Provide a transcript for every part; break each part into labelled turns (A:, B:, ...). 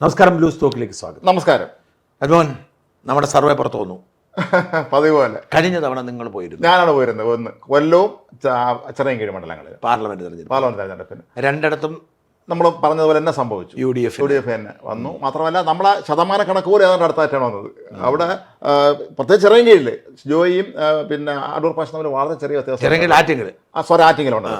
A: നമസ്കാരം ബ്ലൂ സ്റ്റോക്കിലേക്ക് സ്വാഗതം.
B: നമസ്കാരം.
A: അജോൻ നമ്മുടെ സർവേ പുറത്തു വന്നു.
B: പതിവ് പോലെ.
A: കഴിഞ്ഞ തവണ നിങ്ങൾ പോയിരുന്നു.
B: ഞാനാണ് പോയിരുന്നത്. ഒന്ന് കൊല്ലവും ചെറിയ ചിറയൻകീഴ് മണ്ഡലങ്ങളിൽ.
A: പാർലമെന്റ് തെരഞ്ഞെടുപ്പ്.
B: പാർലമെന്റ് തെരഞ്ഞെടുപ്പിന്.
A: രണ്ടിടത്തും
B: നമ്മൾ പറഞ്ഞതുപോലെ തന്നെ സംഭവിച്ചു.
A: U D F
B: U D F തന്നെ വന്നു. മാത്രമല്ല നമ്മളെ ശതമാന കണക്ക് പോലെ ഏതാണ്ട് അടുത്തായിട്ടാണ് വന്നത്. അവിടെ പ്രത്യേകിച്ച് ചിറയൻകീഴിൽ ജോയിയും പിന്നെ അടൂർ പാഷ തമ്മിൽ വളരെ ചെറിയ വ്യത്യാസം
A: ആറ്റിങ്ങൾ
B: ആ സ്വരാറ്റിങ്ങിലുണ്ട്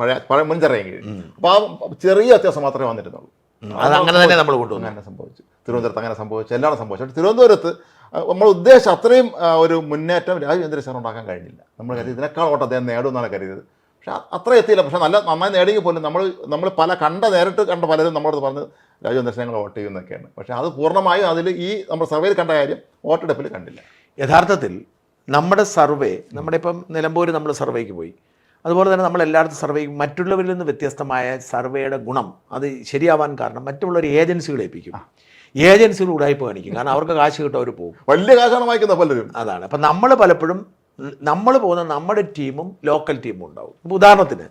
B: പഴയ പഴയ മുൻ ചിറയൻകീഴ് അപ്പോൾ ആ ചെറിയ വ്യത്യാസം മാത്രമേ വന്നിരുന്നുള്ളൂ.
A: അത് അങ്ങനെ തന്നെ നമ്മൾ കൊണ്ടുവന്നു.
B: അങ്ങനെ സംഭവിച്ചു. തിരുവനന്തപുരത്ത് അങ്ങനെ സംഭവിച്ചു. എല്ലാവരും സംഭവിച്ചു. പക്ഷേ തിരുവനന്തപുരത്ത് നമ്മൾ ഉദ്ദേശം അത്രയും ഒരു മുന്നേറ്റം രാജേന്ദ്ര സാർ ഉണ്ടാക്കാൻ കഴിഞ്ഞില്ല. നമ്മൾ കരുതി ഇതിനേക്കാൾ ഓട്ടം അദ്ദേഹം നേടുമെന്നാണ് കരുതിയത്. പക്ഷേ അത്ര എത്തിയില്ല. പക്ഷേ നല്ല നന്നായി നേടിയെങ്കിൽ പോലും നമ്മൾ നമ്മൾ പല കണ്ട നേരിട്ട് കണ്ട പലരും നമ്മളോട് പറഞ്ഞ് രാജേന്ദ്ര ഞങ്ങൾ വോട്ട് ചെയ്യുന്നൊക്കെയാണ് പക്ഷേ അത് പൂർണമായും അതിൽ ഈ നമ്മൾ സർവേയിൽ കണ്ട കാര്യം വോട്ടെടുപ്പിൽ കണ്ടില്ല.
A: യഥാർത്ഥത്തിൽ നമ്മുടെ സർവേ നമ്മുടെ ഇപ്പം നിലമ്പൂർ നമ്മൾ സർവേക്ക് പോയി. അതുപോലെ തന്നെ നമ്മൾ എല്ലായിടത്തും സർവേ മറ്റുള്ളവരിൽ നിന്ന് വ്യത്യസ്തമായ സർവേയുടെ ഗുണം അത് ശരിയാവാൻ കാരണം മറ്റുള്ളവർ ഏജൻസികളെ ഏൽപ്പിക്കും. ഏജൻസികൾ ഉടായ്പ കാണിക്കും കാരണം അവർക്ക് കാശ് കിട്ടും അവർ പോകും
B: വലിയ കാശാണ് വായിക്കുന്നത് പലരും.
A: അതാണ്. അപ്പം നമ്മൾ പലപ്പോഴും നമ്മൾ പോകുന്ന നമ്മുടെ ടീമും ലോക്കൽ ടീമും ഉണ്ടാവും. ഇപ്പോൾ ഉദാഹരണത്തിന്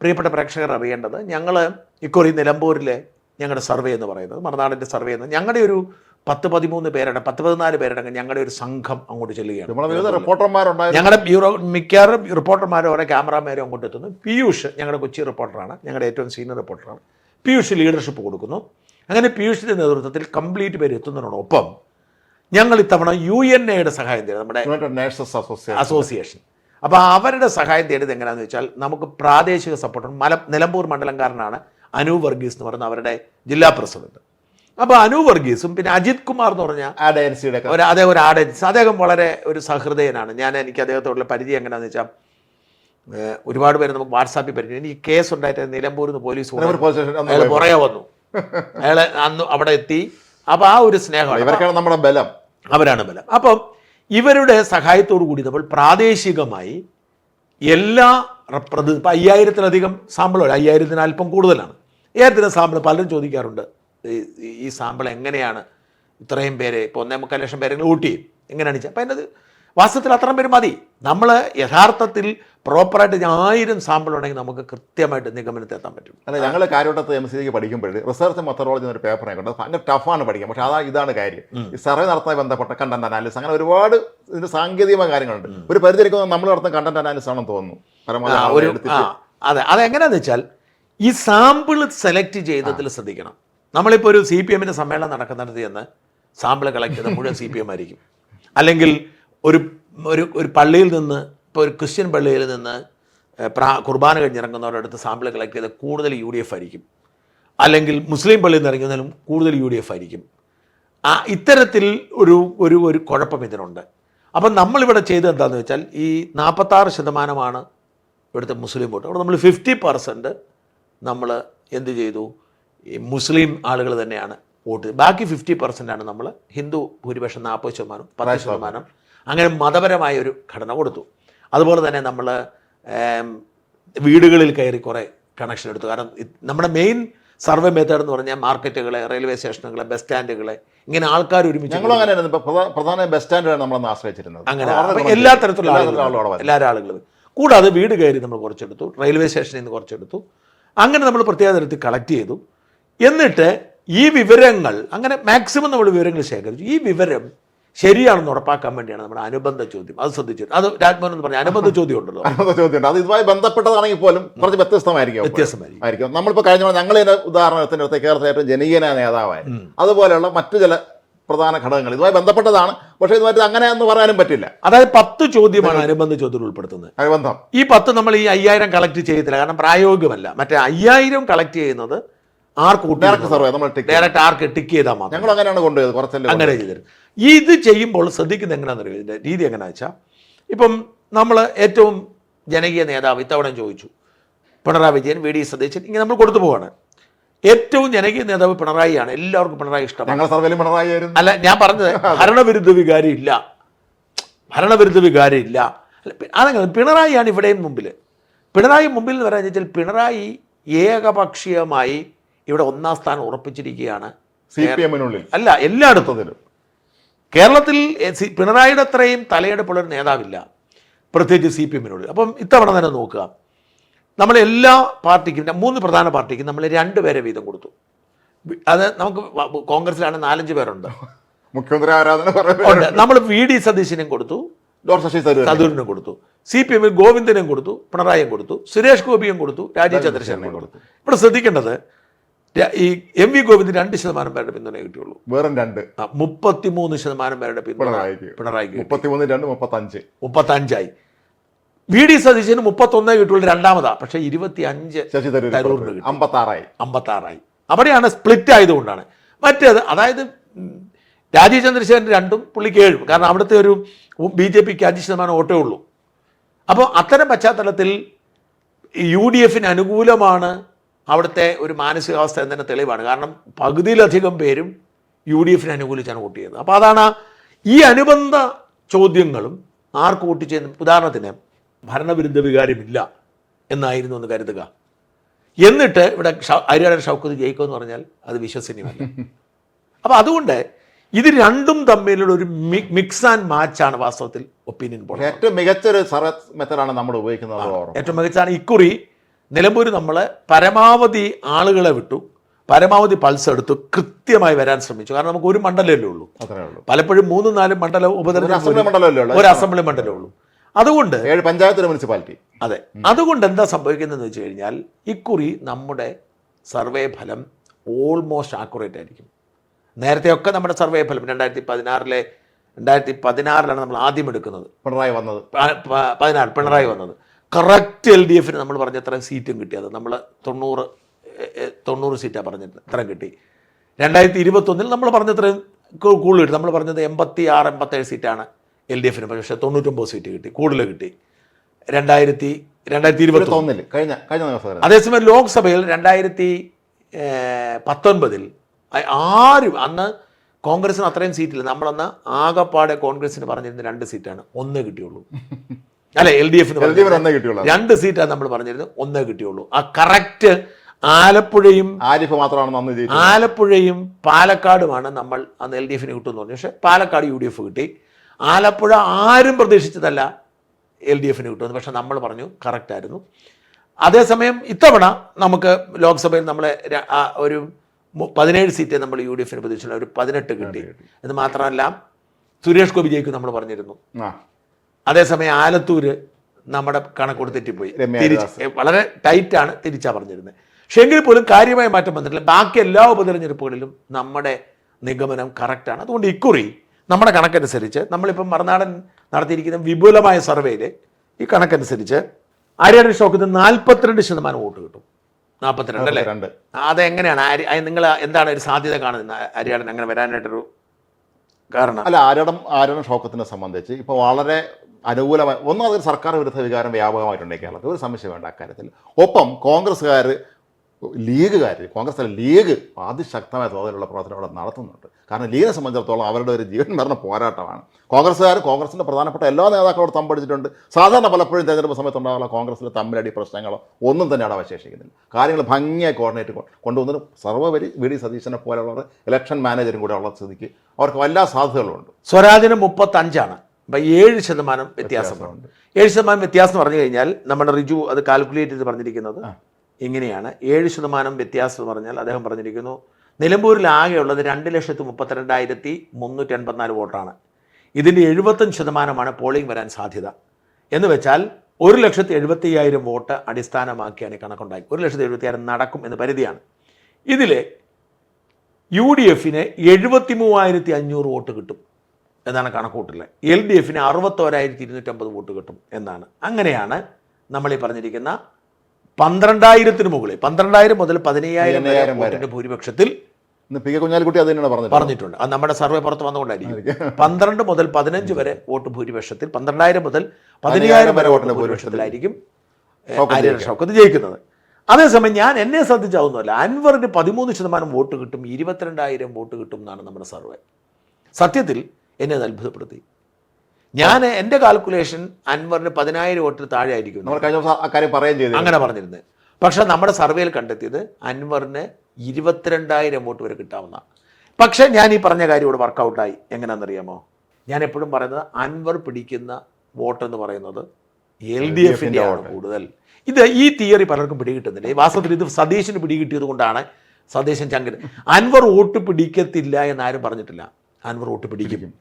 A: പ്രിയപ്പെട്ട പ്രേക്ഷകർ അറിയേണ്ടത് ഞങ്ങൾ ഇക്കുറി നിലമ്പൂരിലെ ഞങ്ങളുടെ സർവേ എന്ന് പറയുന്നത് മറുനാടിന്റെ സർവേ എന്ന്. ഞങ്ങളുടെ ഒരു പത്ത് പതിമൂന്ന് പേരടങ്ങ് പത്ത് പതിനാല് പേരടങ്ങ് ഞങ്ങളുടെ ഒരു സംഘം അങ്ങോട്ട് ചെല്ലുകയാണ്. ഞങ്ങളുടെ ബ്യൂറോ മിക്കവാറും റിപ്പോർട്ടർമാരും ഓരോ ക്യാമറാമാരും അങ്ങോട്ട് എത്തുന്നു. പീയൂഷ് ഞങ്ങളുടെ കൊച്ചി റിപ്പോർട്ടറാണ് ഞങ്ങളുടെ ഏറ്റവും സീനിയർ റിപ്പോർട്ടറാണ് പീയൂഷ് ലീഡർഷിപ്പ് കൊടുക്കുന്നു. അങ്ങനെ പീയൂഷിന്റെ നേതൃത്വത്തിൽ കംപ്ലീറ്റ് പേര് എത്തുന്നതിനോടൊപ്പം ഞങ്ങൾ ഇത്തവണ യു എൻ എയുടെ സഹായം തേടി നമ്മുടെ
B: അസോസിയേഷൻ
A: അസോസിയേഷൻ അപ്പോൾ അവരുടെ സഹായം തേടിയത് എങ്ങനെയാണെന്ന് വെച്ചാൽ നമുക്ക് പ്രാദേശിക സപ്പോർട്ടർ മല നിലമ്പൂർ മണ്ഡലംകാരനാണ് അനു വർഗീസ് എന്ന് പറയുന്ന അവരുടെ ജില്ലാ പ്രസിഡന്റ്. അപ്പോൾ അനു വർഗീസും പിന്നെ അജിത് കുമാർ എന്ന് പറഞ്ഞ
B: ആഡ് ഏജൻസിയുടെ
A: ഒരു അദ്ദേഹം ഒരു ആഡൻസ് അദ്ദേഹം വളരെ ഒരു സഹൃദയനാണ്. ഞാൻ എനിക്ക് അദ്ദേഹത്തോടുള്ള പരിചയം എങ്ങനെയാന്ന് വെച്ചാൽ ഒരുപാട് പേര് നമുക്ക് വാട്സാപ്പിൽ പരിചയം. എനിക്ക് കേസ് ഉണ്ടായിട്ട് നിലമ്പൂരിൽ നിന്ന് പോലീസ് അയാൾ പുറകെ വന്നു. അയാൾ അന്ന് അവിടെ എത്തി. അപ്പൊ ആ ഒരു സ്നേഹമാണ്.
B: ഇവർക്കാണ് നമ്മുടെ ബലം.
A: അവരാണ് ബലം. അപ്പം ഇവരുടെ സഹായത്തോടു കൂടി നമ്മൾ പ്രാദേശികമായി എല്ലാ പ്രതി ഇപ്പം അയ്യായിരത്തിലധികം സാമ്പിളുകൾ അയ്യായിരത്തിന് അല്പം കൂടുതലാണ്. അയ്യായിരത്തിന് സാമ്പിൾ പലരും ചോദിക്കാറുണ്ട്. ഈ- സാമ്പിൾ എങ്ങനെയാണ് ഇത്രയും പേരെ ഇപ്പോൾ ഒന്നേ മുക്കാൽ ലക്ഷം പേരെങ്കിലും ഊട്ടി എങ്ങനെയാണ് അപ്പം അതിനത് വാസ്തവത്തിൽ അത്രയും പേര് മതി. നമ്മൾ യഥാർത്ഥത്തിൽ പ്രോപ്പറായിട്ട് ആയിരം സാമ്പിൾ ഉണ്ടെങ്കിൽ നമുക്ക് കൃത്യമായിട്ട് നിഗമനത്തിൽ എത്താൻ പറ്റും.
B: അല്ല ഞങ്ങൾ കാര്യവട്ടത്ത് എം സിക്ക് പഠിക്കുമ്പോൾ റിസർച്ച് മെത്തഡോളജി എന്നൊരു പേപ്പറെ കൊണ്ട് ഭയങ്കര ടഫാണ് പഠിക്കാൻ. പക്ഷേ അതാ ഇതാണ് കാര്യം. ഈ സർവേ നടത്തുന്ന ബന്ധപ്പെട്ട കണ്ടന്റ് അനാലിസിസ് അങ്ങനെ ഒരുപാട് ഇതിന്റെ സാങ്കേതികമായ കാര്യങ്ങളുണ്ട്. ഒരു പരിധി വരെയൊക്കെ നമ്മൾ നടത്തുന്ന കണ്ടന്റ് അനാലിസിസ് ആണെന്ന് തോന്നുന്നു. പരമാവധി
A: അതെ. അതെങ്ങനെയാണെന്ന് വെച്ചാൽ ഈ സാമ്പിൾ സെലക്ട് ചെയ്തതിൽ ശ്രദ്ധിക്കണം. നമ്മളിപ്പോൾ ഒരു സി പി എമ്മിന്റെ സമ്മേളനം നടക്കുന്നിടത്ത് ചെന്ന് സാമ്പിൾ കളക്ട് ചെയ്ത മുഴുവൻ സി പി എം ആയിരിക്കും. അല്ലെങ്കിൽ ഒരു ഒരു ഒരു പള്ളിയിൽ നിന്ന് ഇപ്പോൾ ഒരു ക്രിസ്ത്യൻ പള്ളിയിൽ നിന്ന് പ്രാ കുർബാന കഴിഞ്ഞിറങ്ങുന്നവരുടെ അടുത്ത് സാമ്പിൾ കളക്ട് ചെയ്ത് കൂടുതൽ യു ഡി എഫ് ആയിരിക്കും. അല്ലെങ്കിൽ മുസ്ലിം പള്ളിയിൽ നിന്ന് ഇറങ്ങുന്നതിലും കൂടുതൽ യു ഡി എഫ് ആയിരിക്കും. ആ ഇത്തരത്തിൽ ഒരു ഒരു ഒരു കുഴപ്പം ഇതിനുണ്ട്. അപ്പം നമ്മളിവിടെ ചെയ്തത് എന്താണെന്ന് വെച്ചാൽ ഈ നാൽപ്പത്താറ് ശതമാനമാണ് ഇവിടുത്തെ മുസ്ലിം വോട്ട്. അവിടെ നമ്മൾ ഫിഫ്റ്റി പെർസെന്റ് നമ്മൾ എന്ത് ചെയ്തു? മുസ്ലിം ആളുകൾ തന്നെയാണ് വോട്ട്. ബാക്കി ഫിഫ്റ്റി ആണ് നമ്മൾ ഹിന്ദു ഭൂരിപക്ഷം നാൽപ്പത് ശതമാനം പത്ത് ശതമാനം അങ്ങനെ മതപരമായ ഒരു ഘടന കൊടുത്തു. അതുപോലെ തന്നെ നമ്മൾ വീടുകളിൽ കയറി കുറേ കണക്ഷൻ എടുത്തു. കാരണം നമ്മുടെ മെയിൻ സർവേ മെത്തേഡ് എന്ന് പറഞ്ഞാൽ മാർക്കറ്റുകളെ റെയിൽവേ സ്റ്റേഷനുകളെ ബസ് സ്റ്റാൻഡുകളെ ഇങ്ങനെ ആൾക്കാർ ഒരുമിച്ച്
B: അങ്ങനെയായിരുന്നു. പ്രധാന ബസ് സ്റ്റാൻഡാണ് നമ്മളന്ന് ആശ്രയിച്ചിരുന്നത്.
A: അങ്ങനെ. എല്ലാ തരത്തിലുള്ള ആളുകളും എല്ലാ ആളുകളും കൂടാതെ വീട് കയറി നമ്മൾ കുറച്ചെടുത്തു. റെയിൽവേ സ്റ്റേഷനിൽ നിന്ന് കുറച്ചെടുത്തു. അങ്ങനെ നമ്മൾ പ്രത്യേക തരത്തിൽ കളക്ട് ചെയ്തു. എന്നിട്ട് ഈ വിവരങ്ങൾ അങ്ങനെ മാക്സിമം നമ്മൾ വിവരങ്ങൾ ശേഖരിച്ചു. ഈ വിവരം ശരിയാണെന്ന് ഉറപ്പാക്കാൻ വേണ്ടിയാണ് നമ്മുടെ അനുബന്ധ ചോദ്യം. അത് ശ്രദ്ധിച്ചു. അത് രാജ്മോഹൻ എന്ന് പറഞ്ഞ അനുബന്ധ ചോദ്യം ഉണ്ടല്ലോ
B: ചോദ്യം ഉണ്ട് അത് ഇതുമായി ബന്ധപ്പെട്ടതാണെങ്കിൽ പോലും കുറച്ച് വ്യത്യസ്തമായിരിക്കും
A: വ്യത്യസ്തമായിരിക്കും.
B: ആയിരിക്കും. നമ്മളിപ്പോൾ കഴിഞ്ഞ തവണ ഉദാഹരണത്തിന് അടുത്ത് കേരളത്തിലെ ഏറ്റവും ജനകീയനായ നേതാവായി അതുപോലെയുള്ള മറ്റു ചില പ്രധാന ഘടകങ്ങൾ ഇതുമായി ബന്ധപ്പെട്ടതാണ്. പക്ഷേ ഇതുമായിട്ട് അങ്ങനെ എന്ന് പറയാനും പറ്റില്ല.
A: അതായത് പത്ത് ചോദ്യമാണ് അനുബന്ധ ചോദ്യം ഉൾപ്പെടുത്തുന്നത്.
B: അനുബന്ധം.
A: ഈ പത്ത് നമ്മൾ ഈ അയ്യായിരം കളക്ട് ചെയ്യത്തില്ല. കാരണം പ്രായോഗികമല്ല. മറ്റേ അയ്യായിരം കളക്ട് ചെയ്യുന്നത് ആർക്ക്
B: സർവേ നമ്മൾ
A: ഡയറക്റ്റ് ആർക്ക് ടിക്ക് ചെയ്താൽ മാത്രം.
B: ഞങ്ങൾ അങ്ങനെയാണ് കൊണ്ടുപോയത് കുറച്ചല്ലേ
A: അങ്ങനെ ചെയ്തത് ഇത് ചെയ്യുമ്പോൾ ശ്രദ്ധിക്കുന്നത് എങ്ങനെയാണെന്ന് അറിയാം ഇതിന്റെ രീതി എങ്ങനെയാ വെച്ചാൽ ഇപ്പം നമ്മൾ ഏറ്റവും ജനകീയ നേതാവ് ഇത്തവണ ചോദിച്ചു. പിണറായി വിജയൻ വി ഡി സതീശൻ ഇങ്ങനെ നമ്മൾ കൊടുത്തു പോവാണ്. ഏറ്റവും ജനകീയ നേതാവ് പിണറായിയാണ്. എല്ലാവർക്കും പിണറായി ഇഷ്ടമാണ്.
B: പിണറായി
A: അല്ല ഞാൻ പറഞ്ഞത് ഭരണവിരുദ്ധ വികാരി ഇല്ല. ഭരണവിരുദ്ധ വികാരി ഇല്ല. അതങ്ങനെ പിണറായിയാണ് ഇവിടെയും മുമ്പിൽ പിണറായി മുമ്പിൽ എന്ന് പറയാൻ വെച്ചാൽ പിണറായി ഏകപക്ഷീയമായി ഇവിടെ ഒന്നാം സ്ഥാനം ഉറപ്പിച്ചിരിക്കുകയാണ്
B: സി പി എമ്മിനുള്ളിൽ.
A: അല്ല എല്ലായിടത്തും. കേരളത്തിൽ പിണറായിയുടെ അത്രയും തലയെടുപ്പുള്ള ഒരു നേതാവില്ല. പ്രത്യേകിച്ച് സി പി എമ്മിനുള്ളിൽ. അപ്പം ഇത്തവണ തന്നെ നോക്കുക. നമ്മൾ എല്ലാ പാർട്ടിക്കും മൂന്ന് പ്രധാന പാർട്ടിക്കും നമ്മൾ രണ്ട് പേരെ വീതം കൊടുത്തു. അത് നമുക്ക് കോൺഗ്രസിലാണ് നാലഞ്ച് പേരുണ്ട്.
B: മുഖ്യമന്ത്രി ആരാധന
A: നമ്മൾ വി ഡി സതീശിനും കൊടുത്തു.
B: ഡോക്ടർ ശശി തരൂർ
A: തരൂരിനും കൊടുത്തു. സി പി എമ്മിൽ ഗോവിന്ദനും കൊടുത്തു. പിണറായിയും കൊടുത്തു. സുരേഷ് ഗോപിയും കൊടുത്തു. രാജീവ് ചന്ദ്രശേഖരനും കൊടുത്തു. ഇവിടെ ശ്രദ്ധിക്കേണ്ടത് ഈ എം വി ഗോവിന്ദ് രണ്ട് ശതമാനം പേരുടെ പിന്തുണ കിട്ടിയുള്ളൂ.
B: വേറെ രണ്ട്.
A: മുപ്പത്തിമൂന്ന് ശതമാനം പേരുടെ പിന്തുണ
B: പിണറായിക്ക്
A: പിണറായിക്ക് കിട്ടി.
B: മുപ്പത്തിമൂന്ന് രണ്ട് മുപ്പത്തഞ്ച്.
A: മുപ്പത്തഞ്ചായി. വി ഡി സതീശന് മുപ്പത്തൊന്നേ കിട്ടുള്ളൂ രണ്ടാമതാ. പക്ഷേ ഇരുപത്തി അഞ്ച്
B: ശശി
A: തരൂരിന്
B: അമ്പത്താറായി.
A: അമ്പത്താറായി. അവിടെയാണ് സ്പ്ലിറ്റ് ആയതുകൊണ്ടാണ്. മറ്റേത് അതായത് രാജീവ് ചന്ദ്രശേഖരൻ രണ്ടും പുള്ളിക്ക് ഏഴും. കാരണം അവിടുത്തെ ഒരു ബി ജെ പിക്ക് അഞ്ച് ശതമാനം വോട്ടേ ഉള്ളൂ. അപ്പോൾ അത്തരം പശ്ചാത്തലത്തിൽ യു ഡി എഫിന് അനുകൂലമാണ് അവിടുത്തെ ഒരു മാനസികാവസ്ഥ എന്നതിന് തെളിവാണ്. കാരണം പകുതിയിലധികം പേരും യു ഡി എഫിനെ അനുകൂലിച്ചാണ് വോട്ട് ചെയ്യുന്നത്. അപ്പോൾ അതാണ് ഈ അനുബന്ധ ചോദ്യങ്ങളും ആർക്ക് വോട്ട് ചെയ്യുന്ന? ഉദാഹരണത്തിന് ഭരണവിരുദ്ധ വികാരമില്ല എന്നായിരുന്നു എന്ന് കരുതുക. എന്നിട്ട് ഇവിടെ ഹരിയാന ഷൗക്കത്ത് ജയിക്കുമെന്ന് പറഞ്ഞാൽ അത് വിശ്വസനീയമല്ല. അപ്പോൾ അതുകൊണ്ട് ഇത് രണ്ടും തമ്മിലുള്ള ഒരു മിക്സ് ആൻഡ് മാച്ചാണ് വാസ്തവത്തിൽ ഒപ്പീനിയൻ പോൾ
B: ഏറ്റവും മികച്ചൊരു സർവേ മെത്തഡാണ് നമ്മൾ ഉപയോഗിക്കുന്നത്
A: ഏറ്റവും മികച്ചാണ് ഇക്കുറി നിലമ്പൂർ നമ്മൾ പരമാവധി ആളുകളെ വിട്ടു. പരമാവധി പൾസ് എടുത്തു. കൃത്യമായി വരാൻ ശ്രമിച്ചു. കാരണം നമുക്ക് ഒരു മണ്ഡലമല്ലേ ഉള്ളൂ. പലപ്പോഴും മൂന്നും നാലും മണ്ഡലം ഉപതെരഞ്ഞെടുപ്പ് ഒരു അസംബ്ലി മണ്ഡലമേ ഉള്ളൂ. അതുകൊണ്ട്
B: ഏഴ് പഞ്ചായത്ത് മുനിസിപ്പാലിറ്റി.
A: അതെ. അതുകൊണ്ട് എന്താ സംഭവിക്കുന്നതെന്ന് വെച്ച് കഴിഞ്ഞാൽ ഇക്കുറി നമ്മുടെ സർവേ ഫലം ഓൾമോസ്റ്റ് ആക്യുറേറ്റ് ആയിരിക്കും. നേരത്തെയൊക്കെ നമ്മുടെ സർവേ ഫലം രണ്ടായിരത്തി പതിനാറിലെ രണ്ടായിരത്തി പതിനാറിലാണ് നമ്മൾ ആദ്യം എടുക്കുന്നത്.
B: പിണറായി വന്നത്.
A: പതിനാറ് പിണറായി വന്നത്. കറക്റ്റ് എൽ ഡി എഫിന് നമ്മൾ പറഞ്ഞ അത്രയും സീറ്റും കിട്ടിയത് നമ്മൾ തൊണ്ണൂറ് തൊണ്ണൂറ് സീറ്റാണ് പറഞ്ഞത്. ഇത്രയും കിട്ടി. രണ്ടായിരത്തി ഇരുപത്തൊന്നിൽ നമ്മൾ പറഞ്ഞത്രയും കൂ- കൂടുതൽ കിട്ടി. നമ്മൾ പറഞ്ഞത് എൺപത്തി ആറ് എൺപത്തേഴ് സീറ്റാണ് എൽ ഡി എഫിന് പക്ഷേ തൊണ്ണൂറ്റൊമ്പത് സീറ്റ് കിട്ടി. കൂടുതൽ കിട്ടി. രണ്ടായിരത്തി രണ്ടായിരത്തി ഇരുപത്തി
B: തോന്നില്ല കഴിഞ്ഞ കഴിഞ്ഞ ദിവസം
A: അതേസമയം ലോക്സഭയിൽ രണ്ടായിരത്തി പത്തൊൻപതിൽ ആരും അന്ന് കോൺഗ്രസിന് അത്രയും സീറ്റില്ല നമ്മളന്ന് ആകപ്പാടെ കോൺഗ്രസിന് പറഞ്ഞിരുന്ന രണ്ട് സീറ്റാണ് ഒന്നേ കിട്ടിയുള്ളൂ. അല്ലെ എൽ ഡി
B: എഫ്
A: എഫിന് രണ്ട് സീറ്റാണ് നമ്മൾ പറഞ്ഞിരുന്നത് ഒന്നേ കിട്ടിയുള്ളൂ. ആ കറക്റ്റ് ആലപ്പുഴയും
B: ആരിഫ് മാത്രമാണ് അന്ന്
A: ആലപ്പുഴയും പാലക്കാടുമാണ് നമ്മൾ അന്ന് എൽ ഡി എഫിന് കിട്ടുമെന്ന് പറഞ്ഞു. പക്ഷേ പാലക്കാട് യു ഡി എഫ് കിട്ടി. ആലപ്പുഴ ആരും പ്രതീക്ഷിച്ചതല്ല എൽ ഡി എഫിന് കിട്ടുമെന്ന്. പക്ഷെ നമ്മൾ പറഞ്ഞു കറക്റ്റ് ആയിരുന്നു. അതേസമയം ഇത്തവണ നമുക്ക് ലോക്സഭയിൽ നമ്മളെ ഒരു പതിനേഴ് സീറ്റ് നമ്മൾ യു ഡി എഫിന് പ്രതീക്ഷിച്ചില്ല ഒരു പതിനെട്ട് കിട്ടി. എന്ന് മാത്രമല്ല സുരേഷ് ഗോപി ജയിക്കും നമ്മൾ പറഞ്ഞിരുന്നു. അതേസമയം ആലത്തൂര് നമ്മുടെ കണക്ക് തെറ്റിപ്പോയി.
B: പോയി
A: തിരിച്ച് വളരെ ടൈറ്റാണ് തിരിച്ചാ പറഞ്ഞിരുന്നത് പക്ഷെ എങ്കിൽ പോലും കാര്യമായ മാറ്റം വന്നിട്ടില്ല. ബാക്കി എല്ലാ ഉപതെരഞ്ഞെടുപ്പുകളിലും നമ്മുടെ നിഗമനം കറക്റ്റാണ് അതുകൊണ്ട് ഇക്കുറി നമ്മുടെ കണക്കനുസരിച്ച് നമ്മളിപ്പം മറുനാടൻ നടത്തിയിരിക്കുന്ന വിപുലമായ സർവേയിൽ ഈ കണക്കനുസരിച്ച് ആര്യാടൻ ഷോക്കിന് നാൽപ്പത്തിരണ്ട് ശതമാനം വോട്ട് കിട്ടും. നാൽപ്പത്തിരണ്ട് അല്ലേ?
B: രണ്ട്
A: അതെങ്ങനെയാണ്? നിങ്ങൾ എന്താണ് ഒരു സാധ്യത കാണുന്നത്? ആര്യാടൻ അങ്ങനെ വരാനായിട്ടൊരു കാരണം?
B: അല്ല ആരോടം ആരോടം ഷോക്കത്തിനെ സംബന്ധിച്ച് ഇപ്പോൾ വളരെ അനുകൂലമായി ഒന്നും അതൊരു സർക്കാർ വിരുദ്ധ വികാരം വ്യാപകമായിട്ടുണ്ട് കേരളത്തിൽ. ഒരു സംശയം വേണ്ട അക്കാര്യത്തിൽ ഒപ്പം കോൺഗ്രസ്സുകാർ ലീഗുകാർ കോൺഗ്രസ് അല്ല ലീഗ് അതിശക്തമായ തോതിലുള്ള പ്രവർത്തനം അവിടെ നടത്തുന്നുണ്ട്. കാരണം ലീഗിനെ സംബന്ധിച്ചിടത്തോളം അവരുടെ ഒരു ജീവൻ മരണ പോരാട്ടമാണ്. കോൺഗ്രസ്സുകാർ കോൺഗ്രസിന്റെ പ്രധാനപ്പെട്ട എല്ലാ നേതാക്കളോട് തമ്പടിച്ചിട്ടുണ്ട്. സാധാരണ പലപ്പോഴും തെരഞ്ഞെടുപ്പ് സമയത്തുണ്ടാകുന്ന കോൺഗ്രസിലെ തമ്മിലടി പ്രശ്നങ്ങളോ ഒന്നും തന്നെ അവിടെ അവശേഷിക്കുന്നില്ല. കാര്യങ്ങൾ ഭംഗിയായി കോർഡിനേറ്റ് കൊണ്ടുവന്നൊരു സർവപരി വി. ഡി. സതീശനെ പോലെയുള്ളവർ ഇലക്ഷൻ മാനേജറും കൂടെ ഉള്ള സ്ഥിതിക്ക് അവർക്ക് എല്ലാ സാധ്യതകളുമുണ്ട്
A: സ്വരാജിന് മുപ്പത്തഞ്ചാണ്. ഏഴ് ശതമാനം വ്യത്യാസമുണ്ട് ഏഴ് ശതമാനം വ്യത്യാസം എന്ന് പറഞ്ഞു കഴിഞ്ഞാൽ നമ്മുടെ റിജു അത് കാൽക്കുലേറ്റ് ചെയ്ത് പറഞ്ഞിരിക്കുന്നത് ഇങ്ങനെയാണ്. ഏഴ് ശതമാനം വ്യത്യാസം എന്ന് പറഞ്ഞാൽ അദ്ദേഹം പറഞ്ഞിരിക്കുന്നു നിലമ്പൂരിൽ ആകെയുള്ളത് രണ്ട് ലക്ഷത്തി മുപ്പത്തിരണ്ടായിരത്തി മുന്നൂറ്റി എൺപത്തിനാല് വോട്ടാണ്. ഇതിന്റെ എഴുപത്തഞ്ച് ശതമാനമാണ് പോളിംഗ് വരാൻ സാധ്യത. എന്ന് വെച്ചാൽ ഒരു ലക്ഷത്തി എഴുപത്തി അയ്യായിരം വോട്ട് അടിസ്ഥാനമാക്കിയാണ് കണക്കുണ്ടായി. ഒരു ലക്ഷത്തി എഴുപത്തി അയ്യായിരം നടക്കും എന്ന് പരിധിയാണ്. ഇതിൽ യു ഡി എഫിന് എഴുപത്തി മൂവായിരത്തി അഞ്ഞൂറ് വോട്ട് കിട്ടും. എന്നാണ് കണക്കൂട്ടുള്ളത് എൽ ഡി എഫിന് അറുപത്തോരായിരത്തി ഇരുന്നൂറ്റമ്പത് വോട്ട് കിട്ടും എന്നാണ്. അങ്ങനെയാണ് നമ്മൾ ഈ പറഞ്ഞിരിക്കുന്ന പന്ത്രണ്ടായിരത്തിന് മുകളിൽ പന്ത്രണ്ടായിരം മുതൽ പതിനയ്യായിരം വരെ
B: പതിനയ്യായിരം
A: ഭൂരിപക്ഷത്തിൽ
B: പി കെ കുഞ്ഞാലിക്കുട്ടി അത് തന്നെയാണ് പറഞ്ഞത്.
A: പറഞ്ഞിട്ടുണ്ട്. അത് നമ്മുടെ സർവേ പുറത്ത് വന്നുകൊണ്ടായിരിക്കും. പന്ത്രണ്ട് മുതൽ പതിനഞ്ച് വരെ വോട്ട് ഭൂരിപക്ഷത്തിൽ പന്ത്രണ്ടായിരം മുതൽ പതിനയ്യായിരം വരെ വോട്ട് ഭൂരിപക്ഷത്തിലായിരിക്കും
B: ഷൗക്കത്ത്
A: ഷൗക്കത്ത് ജയിക്കുന്നത് അതേസമയം ഞാൻ എന്നെ ശ്രദ്ധിച്ചാവുന്നതല്ല അൻവറിന് പതിമൂന്ന് ശതമാനം വോട്ട് കിട്ടും ഇരുപത്തിരണ്ടായിരം വോട്ട് കിട്ടും എന്നാണ് നമ്മുടെ സർവേ. സത്യത്തിൽ എന്നെ അത് അത്ഭുതപ്പെടുത്തി. ഞാൻ എന്റെ കാൽക്കുലേഷൻ അൻവറിന് പതിനായിരം വോട്ട് താഴെ ആയിരിക്കും
B: നമ്മൾ കഴിഞ്ഞ ദിവസം പറയുകയും ചെയ്തു
A: അങ്ങനെ പറഞ്ഞിരുന്നത് പക്ഷെ നമ്മുടെ സർവേയിൽ കണ്ടെത്തിയത് അൻവറിന് ഇരുപത്തിരണ്ടായിരം വോട്ട് വരെ കിട്ടാവുന്ന. പക്ഷെ ഞാൻ ഈ പറഞ്ഞ കാര്യം ഇവിടെ വർക്കൗട്ടായി എങ്ങനെയാണെന്നറിയാമോ? ഞാൻ എപ്പോഴും പറയുന്നത് അൻവർ പിടിക്കുന്ന വോട്ട് എന്ന് പറയുന്നത് എൽ ഡി എഫിന്റെ ആണ് കൂടുതൽ. ഇത് ഈ തിയറി പലർക്കും പിടികിട്ടുന്നില്ല. ഈ വാസ്തവത്തിൽ ഇത് സതീശന് പിടികിട്ടിയത് കൊണ്ടാണ് സതീശൻ ചങ്കൻ അൻവർ വോട്ട് പിടിക്കത്തില്ല എന്നാരും പറഞ്ഞിട്ടില്ല. അൻവർ വോട്ട് പിടിക്കും.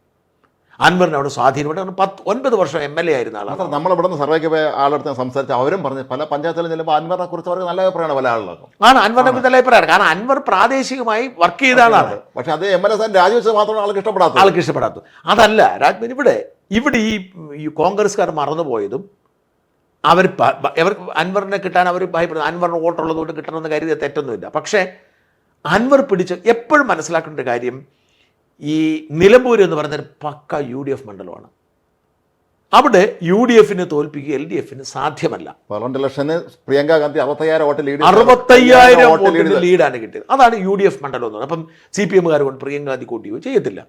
A: അൻവറിന് അവിടെ സ്വാധീനമുണ്ട് പത്ത് ഒൻപത് വർഷം എം എൽ എ ആയിരുന്ന ആളാണ്.
B: നമ്മളിവിടെ നിന്ന് സർവേക്ക് പോയ ആളെടുത്ത് സംസാരിച്ച് അവരും പറഞ്ഞു പല പഞ്ചായത്തുകളിൽ ചെല്ലുമ്പോൾ അൻവറിനെ കുറിച്ച് അവർക്ക് നല്ല അഭിപ്രായമാണ് പല ആളുകൾക്കും.
A: ആണ് അൻവറിനെ കുറിച്ച് നല്ല അഭിപ്രായമാണ്. കാരണം അൻവർ പ്രാദേശികമായി വർക്ക് ചെയ്ത ആളാണ്.
B: പക്ഷെ അത് എം എൽ എ സ്ഥാനം രാജിവെച്ചത് മാത്രമാണ് ആൾക്ക് ഇഷ്ടപ്പെടാത്തത്.
A: ആൾക്ക് ഇഷ്ടപ്പെടാത്തത്. അതല്ല രാജ്മൻ ഇവിടെ ഇവിടെ ഈ കോൺഗ്രസ്സുകാർ മറന്നുപോയതും അവർ ഇവർ അൻവറിനെ കിട്ടാൻ അവർ ഭയപ്പെടുന്നു. അൻവറിന് വോട്ടുള്ളത് കൊണ്ട് കിട്ടണമെന്ന് കരുതിയ തെറ്റൊന്നുമില്ല. പക്ഷേ അൻവർ പിടിച്ച് എപ്പോഴും മനസ്സിലാക്കേണ്ട കാര്യം ഈ നിലമ്പൂർ എന്ന് പറഞ്ഞാൽ പക്ക യു ഡി എഫ് മണ്ഡലമാണ്. അവിടെ യു ഡി എഫിനെ തോൽപ്പിക്കുക എൽ ഡി എഫിന് സാധ്യമല്ല.
B: പാർലമെന്റ് ഇലക്ഷന് പ്രിയങ്ക ഗാന്ധി അറുപത്തയ്യായിരം വോട്ട് ലീഡ്
A: അറുപത്തയ്യായിരം ലീഡാണ് കിട്ടിയത്. അതാണ് യു ഡി എഫ് മണ്ഡലം എന്ന് പറഞ്ഞത് അപ്പം സി പി എമ്മുകാർ കൊണ്ട് പ്രിയങ്ക ഗാന്ധി കൂട്ടിയോ ചെയ്യത്തില്ല.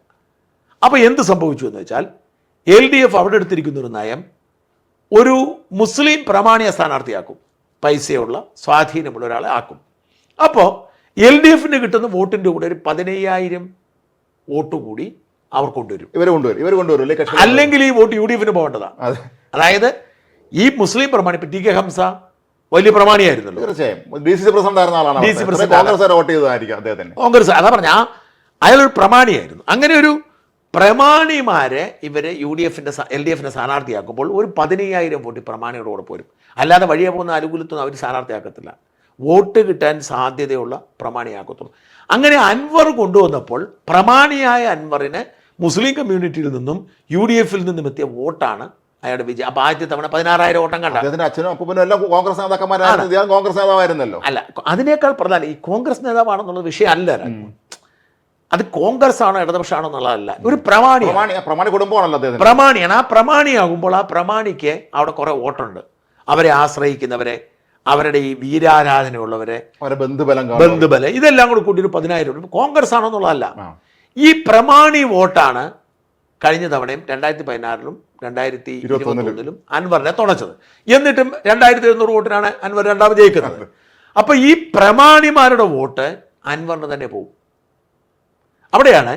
A: അപ്പോൾ എന്ത് സംഭവിച്ചു എന്ന് വെച്ചാൽ എൽ ഡി എഫ് അവിടെ എടുത്തിരിക്കുന്ന ഒരു നയം ഒരു മുസ്ലിം പ്രമാണിയ സ്ഥാനാർത്ഥിയാക്കും. പൈസയുള്ള സ്വാധീനമുള്ള ഒരാളെ ആക്കും. അപ്പോൾ എൽ ഡി എഫിന് കിട്ടുന്ന വോട്ടിന്റെ കൂടെ ഒരു പതിനയ്യായിരം വോട്ട് കൂടി അവർ കൊണ്ടുവരും.
B: ഇവർ കൊണ്ടുവരും. ഇവർ കൊണ്ടുവരും
A: അല്ലെങ്കിൽ ഈ വോട്ട് യു ഡി എഫിന് പോകേണ്ടതാണ്
B: അതെ.
A: അതായത് ഈ മുസ്ലിം പ്രമാണി ഇപ്പൊ ടി കെ ഹംസ വലിയ പ്രമാണിയായിരുന്നല്ലോ.
B: തീർച്ചയായും. ഡി സി സി പ്രസിഡന്റ് ആയിരുന്ന ആളാണ്.
A: പ്രസിഡന്റ്
B: കോൺഗ്രസ് വരെ വോട്ട് ചെയ്തതായിരിക്കും അദ്ദേഹത്തിന്.
A: കോൺഗ്രസ്. അതാ പറഞ്ഞ അയാളൊരു പ്രമാണിയായിരുന്നു. അങ്ങനെ ഒരു പ്രമാണിമാരെ ഇവരെ യു ഡി എഫിന്റെ എൽ ഡി എഫിന്റെ സ്ഥാനാർത്ഥിയാക്കുമ്പോൾ ഒരു പതിനയ്യായിരം വോട്ട് പ്രമാണിയോട് പ്രമാണിയുടെ കൂടെ പോരും. അല്ലാതെ വഴിയെ പോകുന്ന അനുകൂലത്തൊന്നും അവർ സ്ഥാനാർത്ഥിയാക്കത്തില്ല. വോട്ട് കിട്ടാൻ സാധ്യതയുള്ള പ്രമാണിയാക്കത്തുള്ളൂ. അങ്ങനെ അൻവർ കൊണ്ടുവന്നപ്പോൾ പ്രമാണിയായ അൻവറിന് മുസ്ലിം കമ്മ്യൂണിറ്റിയിൽ നിന്നും യു ഡി എഫിൽ നിന്നും എത്തിയ വോട്ടാണ് അയാളുടെ വിജയം. അപ്പോൾ ആദ്യത്തെ തവണ പതിനാറായിരം വോട്ടം കണ്ട.
B: അദ്ദേഹത്തിന്റെ അച്ഛനും അപ്പനും എല്ലാം കോൺഗ്രസ് നേതാക്കന്മാരായിരുന്നു കോൺഗ്രസ് നേതാവായിരുന്നല്ലോ.
A: അല്ല അതിനേക്കാൾ പ്രധാനം ഈ കോൺഗ്രസ് നേതാവാണെന്നുള്ള വിഷയം അല്ല. അത് കോൺഗ്രസ് ആണോ ഇടതുപക്ഷമാണോ എന്നുള്ളതല്ല. ഒരു പ്രമാണി
B: പ്രമാണി കുടുംബമാണല്ലോ
A: പ്രമാണിയാണ്. ആ പ്രമാണിയാകുമ്പോൾ ആ പ്രമാണിക്ക് അവിടെ കുറെ വോട്ടുണ്ട്. അവരെ ആശ്രയിക്കുന്നവരെ അവരുടെ ഈ വീരാരാധനയുള്ളവരെ
B: ബന്ധുബലം
A: ബന്ധുബലം ഇതെല്ലാം കൂടി കൂട്ടി ഒരു പതിനായിരം രൂപ. കോൺഗ്രസ്
B: ആണെന്നുള്ളതല്ല
A: ഈ പ്രമാണി വോട്ടാണ് കഴിഞ്ഞ തവണയും രണ്ടായിരത്തി പതിനാറിലും രണ്ടായിരത്തി ഇരുപത്തൊന്നിലും. അൻവറിനെ തുണച്ചത്. എന്നിട്ടും രണ്ടായിരത്തി എഴുന്നൂറ് വോട്ടിനാണ് അൻവർ രണ്ടാമത് ജയിക്കുന്നത്. അപ്പൊ ഈ പ്രമാണിമാരുടെ വോട്ട് അൻവറിന് തന്നെ പോകും അവിടെയാണ്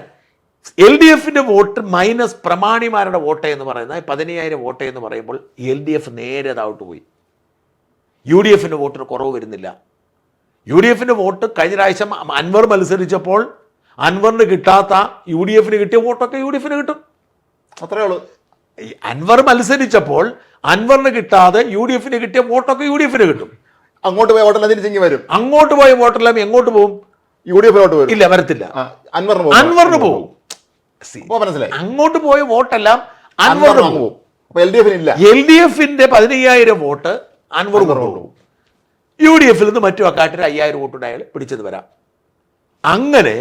A: എൽ ഡി എഫിന്റെ വോട്ട് മൈനസ് പ്രമാണിമാരുടെ വോട്ട് എന്ന് പറയുന്നത്. പതിനയ്യായിരം വോട്ട് എന്ന് പറയുമ്പോൾ എൽ ഡി എഫ് നേരെ താഴോട്ട് പോയി. യു ഡി എഫിന്റെ വോട്ടിന് കുറവ് വരുന്നില്ല. യു ഡി എഫിന്റെ വോട്ട് കഴിഞ്ഞ പ്രാവശ്യം അൻവർ മത്സരിച്ചപ്പോൾ അൻവറിന് കിട്ടാത്ത യു ഡി എഫിന് കിട്ടിയ വോട്ടൊക്കെ യു ഡി എഫിന് കിട്ടും.
B: അത്രേ ഉള്ളൂ.
A: അൻവർ മത്സരിച്ചപ്പോൾ അൻവറിന് കിട്ടാതെ യു ഡി എഫിന് കിട്ടിയ വോട്ടൊക്കെ യു ഡി എഫിന് കിട്ടും.
B: അങ്ങോട്ട് പോയ വോട്ടെല്ലാം തിരിച്ചിങ്ങി വരും.
A: അങ്ങോട്ട് പോയ വോട്ടെല്ലാം എങ്ങോട്ട് പോകും
B: യു ഡി എഫിലോട്ട് വരും.
A: ഇല്ല വരത്തില്ല.
B: അൻവറിന് പോകും
A: അൻവറിന്
B: മനസ്സിലായി.
A: അങ്ങോട്ട് പോയ വോട്ടെല്ലാം അൻവറിന് പോകും
B: എൽ ഡി
A: എഫിന്റെ പതിനയ്യായിരം വോട്ട് അൻവർ കൊണ്ടുപോകും. യു ഡി എഫിൽ നിന്ന് മറ്റു അക്കാട്ടിൽ അയ്യായിരം വോട്ടുണ്ട് അയാൾ പിടിച്ചത് വരാം. അങ്ങനെ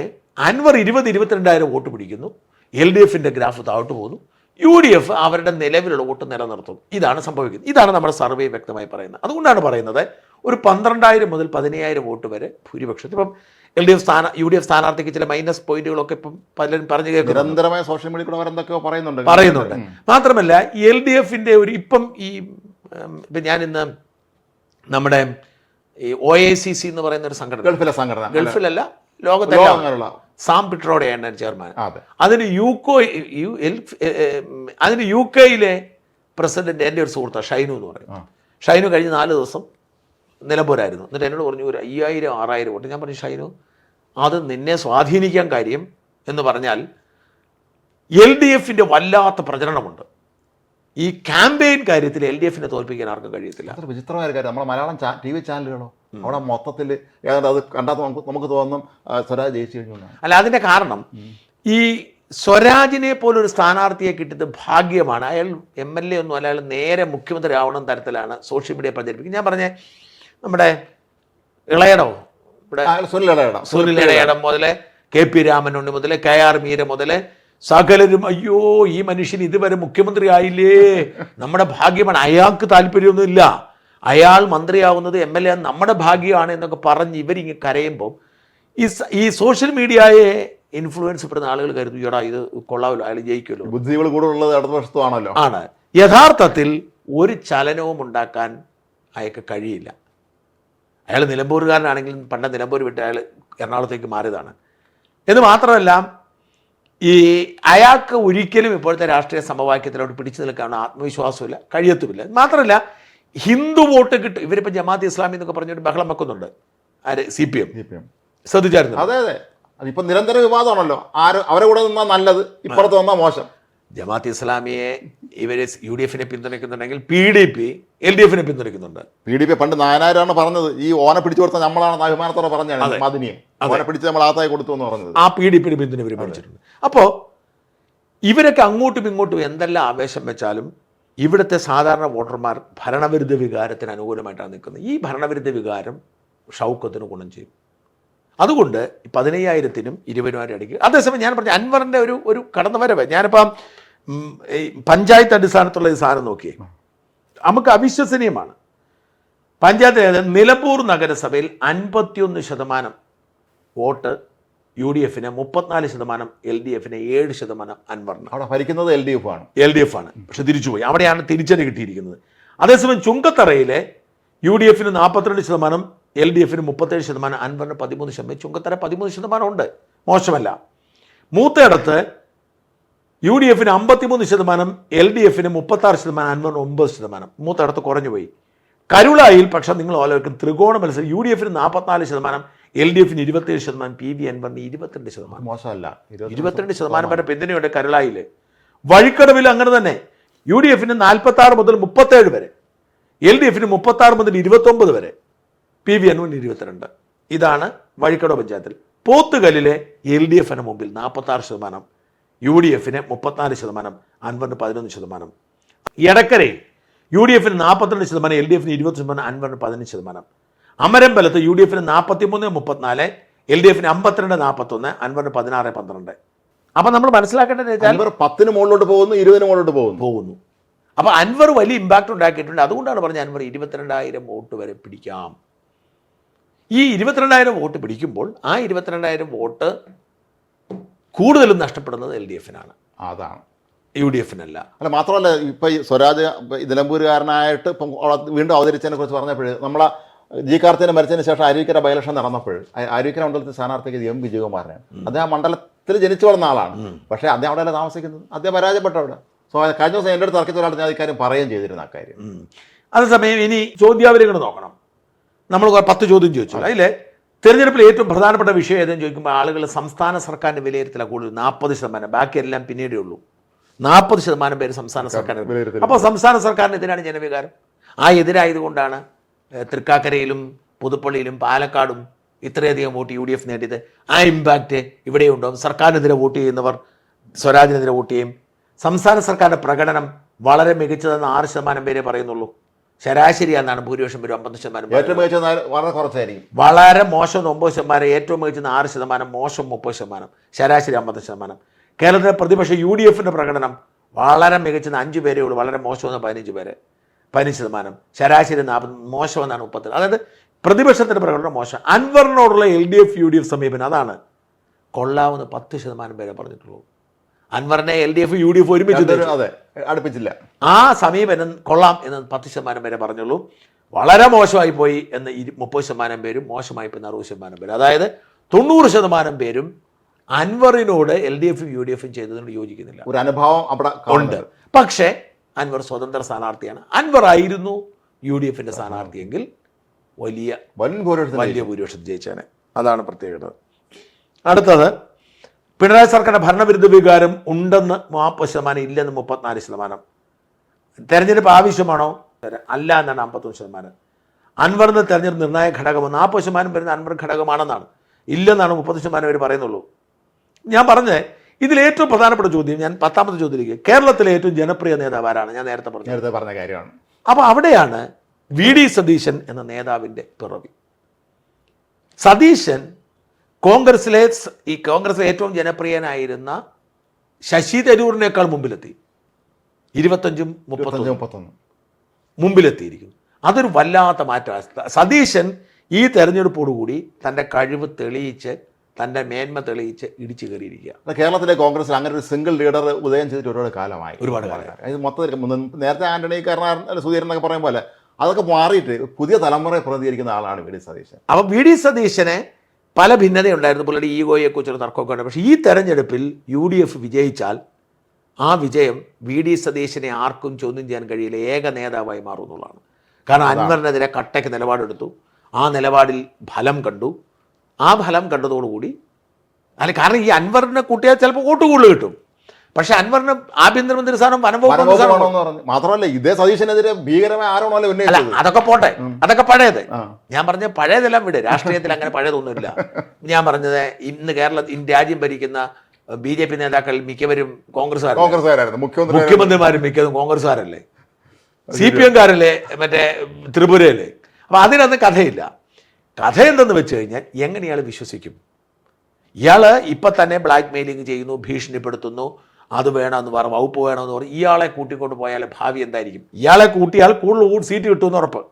A: അൻവർ ഇരുപത് ഇരുപത്തിരണ്ടായിരം വോട്ട് പിടിക്കുന്നു. എൽ ഡി എഫിന്റെ ഗ്രാഫ് താഴോട്ട് പോകുന്നു. യു ഡി എഫ് അവരുടെ നിലവിലുള്ള വോട്ട് നിലനിർത്തുന്നു ഇതാണ് സംഭവിക്കുന്നത്. ഇതാണ് നമ്മുടെ സർവേ വ്യക്തമായി പറയുന്നത്. അതുകൊണ്ടാണ് പറയുന്നത് ഒരു പന്ത്രണ്ടായിരം മുതൽ പതിനയ്യായിരം വോട്ട് വരെ ഭൂരിപക്ഷത്തിൽ. ഇപ്പം എൽ ഡി എഫ് സ്ഥാന യു ഡി എഫ് സ്ഥാനാർത്ഥിക്ക് ചില മൈനസ് പോയിന്റുകളൊക്കെ ഇപ്പം പലരും പറഞ്ഞു കേൾക്കുന്നു
B: നിരന്തരമായ സോഷ്യൽ മീഡിയ കൂടെ അവരെന്തൊക്കെയോ പറയുന്നുണ്ട്.
A: പറയുന്നുണ്ട്. മാത്രമല്ല എൽ ഡി എഫിന്റെ ഒരു ഇപ്പം ഈ ഇപ്പം ഞാൻ ഇന്ന് നമ്മുടെ ഈ ഒ എ സി സി എന്ന് പറയുന്ന ഒരു സംഘടന
B: ഗൾഫിലെ സംഘടന
A: ഗൾഫിലല്ല ലോകത്തെല്ലാം
B: ലോകങ്ങളുള്ള
A: സാം പിട്രോഡയാണ് ചെയർമാൻ.
B: അതെ.
A: അതിന് യുകോ അതിന് യു കെയിലെ പ്രസിഡന്റ് എന്റെ ഒരു സുഹൃത്താണ് ഷൈനു എന്ന് പറയും ഷൈനു കഴിഞ്ഞ നാല് ദിവസം നിലമ്പൂരായിരുന്നു. എന്നിട്ട് എന്നോട് പറഞ്ഞു ഒരു അയ്യായിരം ആറായിരം വോട്ട്. ഞാൻ പറഞ്ഞു ഷൈനു അത് നിന്നെ സ്വാധീനിക്കാൻ കാര്യം എന്ന് പറഞ്ഞാൽ എൽ ഡി എഫിന്റെ വല്ലാത്ത പ്രചരണമുണ്ട്. ഈ ക്യാമ്പയിൻ കാര്യത്തിൽ എൽ ഡി എഫിനെ തോൽപ്പിക്കാൻ ആർക്കും കഴിയത്തില്ല.
B: അത്ര വിചിത്രമായ കാര്യം. നമ്മുടെ മലയാളം ടി വി ചാനലുകളോ അവിടെ മൊത്തത്തിൽ ഏതാണ്ട് അത് കണ്ടാൽ നമുക്ക് നമുക്ക് തോന്നും സ്വരാജ് ജയിച്ചു കഴിഞ്ഞു
A: അല്ല അതിന്റെ കാരണം ഈ സ്വരാജിനെ പോലൊരു സ്ഥാനാർത്ഥിയെ കിട്ടിയത് ഭാഗ്യമാണ്. അയാൾ എം എൽ എ ഒന്നും അല്ല അയാൾ നേരെ മുഖ്യമന്ത്രി ആവണം തരത്തിലാണ് സോഷ്യൽ മീഡിയ പ്രചരിപ്പിക്കുന്നത്. ഞാൻ പറഞ്ഞേ നമ്മുടെ ഇളയടോ ഇവിടെ
B: സുനിൽ ഇളയടം.
A: സുനിൽ ഇളയടം. മുതലേ കെ പി രാമനുണ്ണി മുതലേ കെ ആർ മീര മുതൽ സകലരും അയ്യോ ഈ മനുഷ്യൻ ഇതുവരെ മുഖ്യമന്ത്രി ആയില്ലേ? നമ്മുടെ ഭാഗ്യമാണ്. അയാൾക്ക് താല്പര്യമൊന്നുമില്ല. അയാൾ മന്ത്രിയാവുന്നത് എം എൽ എ നമ്മുടെ ഭാഗ്യമാണ് എന്നൊക്കെ പറഞ്ഞ് ഇവരിങ്ങ് കരയുമ്പോൾ ഈ ഈ സോഷ്യൽ മീഡിയയെ ഇൻഫ്ലുവൻസ് പെടുന്ന ആളുകൾ കരുതും ഈടാ ഇത് കൊള്ളാമല്ലോ. അയാൾ ജയിക്കുമല്ലോ.
B: ബുദ്ധികൾ കൂടുതലുള്ളത് വർഷത്തുവാണല്ലോ
A: ആണ്. യഥാർത്ഥത്തിൽ ഒരു ചലനവും ഉണ്ടാക്കാൻ അയാൾക്ക് കഴിയില്ല. അയാൾ നിലമ്പൂരുകാരനാണെങ്കിലും പണ്ട് നിലമ്പൂർ വിട്ട് അയാൾ എറണാകുളത്തേക്ക് മാറിയതാണ്. എന്ന് മാത്രമല്ല ഈ അയാൾക്ക് ഒരിക്കലും ഇപ്പോഴത്തെ രാഷ്ട്രീയ സമവാക്യത്തിലോട്ട് പിടിച്ചു നിൽക്കാൻ ആത്മവിശ്വാസമില്ല കഴിയത്തുമില്ല. മാത്രമല്ല ഹിന്ദു വോട്ട് കിട്ടും ഇവരിപ്പോൾ ജമാഅത്ത് ഇസ്ലാമി എന്നൊക്കെ പറഞ്ഞിട്ട് ബഹളം വെക്കുന്നുണ്ട്. ആര്? C P M. ശ്രദ്ധിച്ചായിരുന്നു?
B: അതെ അതെ. അതിപ്പോൾ നിരന്തര വിവാദമാണല്ലോ. ആര് അവരെ കൂടെ നിന്നാൽ നല്ലത് ഇപ്പുറത്ത് വന്നാൽ മോശം.
A: ജമാഅത്ത് ഇസ്ലാമിയെ ഇവർ യു ഡി എഫിനെ പിന്തുണയ്ക്കുന്നുണ്ടെങ്കിൽ P D P L D എഫിനെ പിന്തുണയ്ക്കുന്നുണ്ട്.
B: പി ഡി പി പണ്ട് നായനാരാണ് പറഞ്ഞത് ഈ ഓനെ പിടിച്ചു കൊടുത്ത നമ്മളാണെന്ന് അഭിമാനത്തോടെ പറഞ്ഞാണ് മദിനിയെ. ഓനെ പിടിച്ച് നമ്മൾ ആത്തായി കൊടുത്തു എന്ന് പറഞ്ഞത്.
A: ആ പി ഡി പിന്നെ പിന്തുണ ഇവർ പിടിച്ചിട്ടുണ്ട് അപ്പോൾ ഇവരൊക്കെ അങ്ങോട്ടും ഇങ്ങോട്ടും എന്തെല്ലാം ആവേശം വെച്ചാലും ഇവിടുത്തെ സാധാരണ വോട്ടർമാർ ഭരണവിരുദ്ധ വികാരത്തിന് അനുകൂലമായിട്ടാണ് നിൽക്കുന്നത്. ഈ ഭരണവിരുദ്ധ വികാരം ഷൗക്കത്തിന് ഗുണം ചെയ്യും. അതുകൊണ്ട് പതിനയ്യായിരത്തിനും ഇരുപതിനായിരം ഇടയ്ക്ക് അതേസമയം ഞാൻ പറഞ്ഞ അൻവറിന്റെ ഒരു ഒരു കടന്നുവരവ്. ഞാനിപ്പം പഞ്ചായത്ത് അടിസ്ഥാനത്തുള്ള ഈ സാധനം നോക്കിയേ. നമുക്ക് അവിശ്വസനീയമാണ്. പഞ്ചായത്ത്? നിലമ്പൂർ നഗരസഭയിൽ അൻപത്തിയൊന്ന് ശതമാനം വോട്ട് യു ഡി എഫിന് മുപ്പത്തിനാല് ശതമാനം എൽ ഡി എഫിന് ഏഴ് ശതമാനം അൻവറിന്.
B: അവിടെ ഭരിക്കുന്നത് എൽ ഡി എഫ് ആണ്.
A: എൽ ഡി എഫ് ആണ് പക്ഷെ തിരിച്ചുപോയി. അവിടെയാണ് തിരിച്ചടി കിട്ടിയിരിക്കുന്നത്. അതേസമയം ചുങ്കത്തറയിലെ യു ഡി എഫിന് നാൽപ്പത്തിരണ്ട് ശതമാനം എൽ ഡി എഫിന് മുപ്പത്തേഴ് ശതമാനം അൻവറിന് പതിമൂന്ന് ശതമാനം. ചുങ്കത്തറ പതിമൂന്ന് ശതമാനം ഉണ്ട്. മോശമല്ല. മൂത്തയിടത്ത് യു ഡി എഫിന് അമ്പത്തിമൂന്ന് ശതമാനം എൽ ഡി എഫിന് മുപ്പത്താറ് ശതമാനം അൻവറിന് ഒമ്പത് ശതമാനം. മൂത്തയിടത്ത് കുറഞ്ഞുപോയി. കരുളായിൽ പക്ഷേ നിങ്ങൾ ഓരോരുത്തരും ത്രികോണ മത്സരം യു ഡി എഫിന് നാൽപ്പത്തിനാല് ശതമാനം എൽ ഡി എഫിന് ഇരുപത്തേഴ് ശതമാനം പി വി അൻവറിന് ഇരുപത്തിരണ്ട് ശതമാനം.
B: മോശമല്ല. ഇരുപത്തി
A: ഇരുപത്തിരണ്ട് ശതമാനം വരെ പിന്തുണയുണ്ട് കരളായിൽ വഴിക്കടവിൽ അങ്ങനെ തന്നെ. യു ഡി എഫിന് നാൽപ്പത്തി ആറ് മുതൽ മുപ്പത്തേഴ് വരെ. എൽ ഡി എഫിന് മുപ്പത്തി ആറ് മുതൽ ഇരുപത്തൊമ്പത് വരെ. പി വി അനുവിന് ഇരുപത്തിരണ്ട്. ഇതാണ് വഴിക്കടവ് പഞ്ചായത്തിൽ. പോത്തുകല്ലിലെ എൽ ഡി എഫിന് മുമ്പിൽ നാൽപ്പത്തി ആറ് ശതമാനം യു ഡി എഫിന് മുപ്പത്തിനാല് ശതമാനം അൻവറിന് പതിനൊന്ന് ശതമാനം. എടക്കരയിൽ യു ഡി എഫിന് നാൽപ്പത്തിരണ്ട് ശതമാനം എൽ ഡി എഫിന് ഇരുപത് ശതമാനം അൻവറിന് പതിനഞ്ച് ശതമാനം. അമരമ്പലത്ത് യു ഡി എഫിന് നാൽപ്പത്തി മൂന്ന് മുപ്പത്തിനാല് എൽ ഡി എഫിന് അമ്പത്തിരണ്ട് നാൽപ്പത്തൊന്ന് അൻവറിന് പതിനാറ് പന്ത്രണ്ട്. അപ്പം നമ്മൾ മനസ്സിലാക്കേണ്ടത് വെച്ചാൽ
B: അൻവർ പത്തിന് മുകളിലോട്ട് പോകുന്നു ഇരുപതിന് മുകളിലോട്ട് പോകുന്നു.
A: പോകുന്നു. അപ്പോൾ അൻവർ വലിയ ഇമ്പാക്റ്റ് ഉണ്ടാക്കിയിട്ടുണ്ട്. അതുകൊണ്ടാണ് പറഞ്ഞത് അൻവർ ഇരുപത്തിരണ്ടായിരം വോട്ട് വരെ പിടിക്കാം. ഈ ഇരുപത്തിരണ്ടായിരം വോട്ട് പിടിക്കുമ്പോൾ ആ ഇരുപത്തിരണ്ടായിരം വോട്ട് കൂടുതലും നഷ്ടപ്പെടുന്നത് എൽ ഡി എഫിനാണ്.
B: അതാണ്.
A: യു ഡി എഫിനല്ല.
B: അല്ല മാത്രമല്ല ഇപ്പൊ ഈ സ്വരാജ് നിലമ്പൂരുകാരനായിട്ട് ഇപ്പം വീണ്ടും അവതരിച്ചതിനെ കുറിച്ച് പറഞ്ഞപ്പോഴേ നമ്മളെ ജി കാർത്തിനെ മരിച്ചതിന് ശേഷം അരുവിക്കര ബൈലക്ഷൻ നടന്നപ്പോൾ അരുവിക്കര മണ്ഡലത്തിൽ സ്ഥാനാർത്ഥിക്ക് എം വിജയകുമാറിനെ അദ്ദേഹം ആ മണ്ഡലത്തിൽ ജനിച്ചു വളർന്ന ആളാണ്. പക്ഷേ അദ്ദേഹം അവിടെയല്ല താമസിക്കുന്നത്. അദ്ദേഹം പരാജയപ്പെട്ട അവിടെ. സോ കഴിഞ്ഞ ദിവസം എന്റെ അടുത്ത് തർക്കത്തിൽ ഒരാൾ ഞാൻ ഇക്കാര്യം പറയുകയും ചെയ്തിരുന്നു ആ കാര്യം.
A: ഉം. അതേസമയം ഇനി ചോദ്യാവലികൾ നോക്കണം. നമ്മൾ പത്ത് ചോദ്യം ചോദിച്ചു. അതിലെ തെരഞ്ഞെടുപ്പിൽ ഏറ്റവും പ്രധാനപ്പെട്ട വിഷയം ഏതെന്ന് ചോദിക്കുമ്പോൾ ആളുകൾ സംസ്ഥാന സർക്കാരിന്റെ വിലയിരുത്തലാണ് കൂടുതൽ. നാൽപ്പത് ശതമാനം. ബാക്കിയെല്ലാം പിന്നീടേ ഉള്ളൂ. നാൽപ്പത് ശതമാനം പേര് സംസ്ഥാന സർക്കാരിന്. അപ്പോൾ സംസ്ഥാന സർക്കാരിന് എതിരാണ് ജനവികാരം. ആ എതിരായതുകൊണ്ടാണ് തൃക്കാക്കരയിലും പുതുപ്പള്ളിയിലും പാലക്കാടും ഇത്രയധികം വോട്ട് യു ഡി എഫ് നേടിയത് ആ ഇമ്പാക്റ്റ് ഇവിടെയുണ്ടോ സർക്കാരിനെതിരെ വോട്ട് ചെയ്യുന്നവർ സ്വരാജിനെതിരെ വോട്ട് ചെയ്യും. സംസ്ഥാന സർക്കാരിന്റെ പ്രകടനം വളരെ മികച്ചതെന്ന് ആറ് ശതമാനം പേരെ പറയുന്നുള്ളൂ. ശരാശരി എന്നാണ് ഭൂരിപക്ഷം വരും അമ്പത് ശതമാനം
B: ഏറ്റവും വളരെ കുറച്ചായിരിക്കും.
A: വളരെ മോശം ഒമ്പത് ശതമാനം ഏറ്റവും മികച്ചത് ആറ് ശതമാനം മോശം മുപ്പത് ശതമാനം ശരാശരി അമ്പത് ശതമാനം. കേരളത്തിലെ പ്രതിപക്ഷ യു ഡി എഫിന്റെ പ്രകടനം വളരെ മികച്ചത് അഞ്ച് പേരേ ഉള്ളൂ വളരെ മോശമെന്ന് പതിനഞ്ച് പേര്. പതിനഞ്ച് ശതമാനം. ശരാശരി നാൽപ്പത് മോശമെന്നാണ് മുപ്പത്തി അതായത് പ്രതിപക്ഷത്തിന്റെ പ്രകടനം മോശം. അൻവറിനോടുള്ള L D F U D F സമീപനം അതാണ്. കൊള്ളാവുന്ന പത്ത് ശതമാനം പേരെ പറഞ്ഞിട്ടുള്ളൂ. അൻവറിനെ L D F U D F ഒരുമിച്ച്
B: അതെ അടുപ്പിച്ചില്ല.
A: ആ സമീപനം കൊള്ളാം എന്ന് പത്ത് ശതമാനം പേരെ പറഞ്ഞുള്ളൂ. വളരെ മോശമായി പോയി എന്ന് ഇരു മുപ്പത് ശതമാനം പേരും മോശമായി പോയി അറുപത് ശതമാനം പേരും. അതായത് തൊണ്ണൂറ് ശതമാനം പേരും അൻവറിനോട് എൽ ഡി എഫും യു ഡി എഫും ചെയ്തതിനോട് യോജിക്കുന്നില്ല.
B: ഒരു അനുഭവം അവിടെ
A: ഉണ്ട്. പക്ഷേ അൻവർ സ്വതന്ത്ര സ്ഥാനാർത്ഥിയാണ്. അൻവർ ആയിരുന്നു യു ഡി എഫിന്റെ സ്ഥാനാർത്ഥിയെങ്കിൽ വലിയ
B: വൻ
A: വലിയ ഭൂരിപക്ഷം ജയിച്ചാണ് അതാണ് പ്രത്യേകത. അടുത്തത് പിണറായി സർക്കാരിന്റെ ഭരണവിരുദ്ധ വികാരം ഉണ്ടെന്ന് നാൽപ്പത് ശതമാനം ഇല്ലെന്ന് മുപ്പത്തിനാല് ശതമാനം. തെരഞ്ഞെടുപ്പ് ആവശ്യമാണോ? അല്ല എന്നാണ് അമ്പത്തൊന്ന് ശതമാനം. അൻവറിന് തെരഞ്ഞെടുപ്പ് നിർണായക ഘടകം നാൽപ്പത് ശതമാനം വരുന്ന അൻവർ ഘടകമാണെന്നാണ്. ഇല്ലെന്നാണ് മുപ്പത് ശതമാനം പേര് പറയുന്നുള്ളൂ. ഞാൻ പറഞ്ഞത് ഇതിൽ ഏറ്റവും പ്രധാനപ്പെട്ട ചോദ്യം ഞാൻ പത്താമത്തെ ചോദ്യത്തിലേക്ക് കേരളത്തിലെ ഏറ്റവും ജനപ്രിയ നേതാവ് ആരാണ് ഞാൻ നേരത്തെ പറഞ്ഞു
B: നേരത്തെ പറഞ്ഞ കാര്യമാണ്.
A: അപ്പോൾ അവിടെയാണ് വി ഡി സതീശൻ എന്ന നേതാവിന്റെ പിറവി. സതീശൻ കോൺഗ്രസിലെ ഈ കോൺഗ്രസിലെ ഏറ്റവും ജനപ്രിയനായിരുന്ന ശശി തരൂരിനേക്കാൾ മുമ്പിലെത്തി. ഇരുപത്തഞ്ചും മുപ്പത്തഞ്ച്
B: മുപ്പത്തൊന്ന്.
A: മുമ്പിലെത്തിയിരിക്കുന്നു. അതൊരു വല്ലാത്ത മാറ്റമാണ്. സതീശൻ ഈ തെരഞ്ഞെടുപ്പോടുകൂടി തന്റെ കഴിവ് തെളിയിച്ച് തന്റെ മേന്മ തെളിയിച്ച് ഇടിച്ചു കയറിയിരിക്കുക.
B: കേരളത്തിലെ കോൺഗ്രസിൽ അങ്ങനെ ഒരു സിംഗിൾ ലീഡർ ഉദയം ചെയ്തിട്ട് ഒരുപാട് കാലമായി.
A: ഒരുപാട് കാലമായി.
B: ഇത് മൊത്തത്തിൽ നേരത്തെ ആന്റണി കരുണാകരൻ സുധീരൻ എന്നൊക്കെ പറയും പോലെ അതൊക്കെ മാറിയിട്ട് പുതിയ തലമുറയെ പ്രതികരിക്കുന്ന ആളാണ് വി ഡി സതീശൻ.
A: അപ്പം വി ഡി സതീശനെ പല ഭിന്നതയുണ്ടായിരുന്നു. പുള്ളിയുടെ ഈഗോയെക്കുറിച്ചുള്ള തർക്കമൊക്കെ ഉണ്ട് പക്ഷേ ഈ തെരഞ്ഞെടുപ്പിൽ യു ഡി എഫ് വിജയിച്ചാൽ ആ വിജയം വി ഡി സതീശനെ ആർക്കും ചോദ്യം ചെയ്യാൻ കഴിയില്ല. ഏക നേതാവായി മാറും എന്നുള്ളതാണ്. കാരണം അൻവറിനെതിരെ കട്ടയ്ക്ക് നിലപാടെടുത്തു. ആ നിലപാടിൽ ഫലം കണ്ടു. ആ ഫലം കണ്ടതോടുകൂടി അല്ല കാരണം ഈ അൻവറിനെ കൂട്ടിയാൽ ചിലപ്പോൾ വോട്ട് കൂടുതൽ കിട്ടും. പക്ഷെ അൻവറിന് ആഭ്യന്തരമന്ത്രി സ്ഥാനം വനംവകുപ്പ്
B: മാത്രമല്ല ഇതേ സതീശനെതിരെ ഭീകരമായ ആരോപണമല്ലേ
A: അല്ല അതൊക്കെ പോട്ടെ. അതൊക്കെ പഴയത്. ഞാൻ പറഞ്ഞ പഴയതെല്ലാം വിട്. രാഷ്ട്രീയത്തിൽ അങ്ങനെ പഴയതൊന്നുമില്ല. ഞാൻ പറഞ്ഞത് ഇന്ന് കേരളത്തിൽ രാജ്യം ഭരിക്കുന്ന ബി ജെ പി നേതാക്കൾ മിക്കവരും
B: കോൺഗ്രസ്
A: മുഖ്യമന്ത്രിമാരും മിക്കതും കോൺഗ്രസ്സുകാരല്ലേ? C P എംകാരല്ലേ? മറ്റേ ത്രിപുരയിലെ അപ്പൊ അതിനൊന്നും കഥയില്ല. കഥ എന്തെന്ന് വെച്ച് കഴിഞ്ഞാൽ എങ്ങനെ ഇയാൾ വിശ്വസിക്കും? ഇയാൾ ഇപ്പൊ തന്നെ ബ്ലാക്ക് മെയിലിംഗ് ചെയ്യുന്നു ഭീഷണിപ്പെടുത്തുന്നു അത് വേണമെന്ന് പറഞ്ഞു വകുപ്പ് വേണമെന്ന് പറഞ്ഞു ഇയാളെ കൂട്ടിക്കൊണ്ട് പോയാൽ ഭാവി എന്തായിരിക്കും? ഇയാളെ കൂട്ടിയാൽ കൂടുതൽ സീറ്റ് കിട്ടുമെന്ന് ഉറപ്പ്.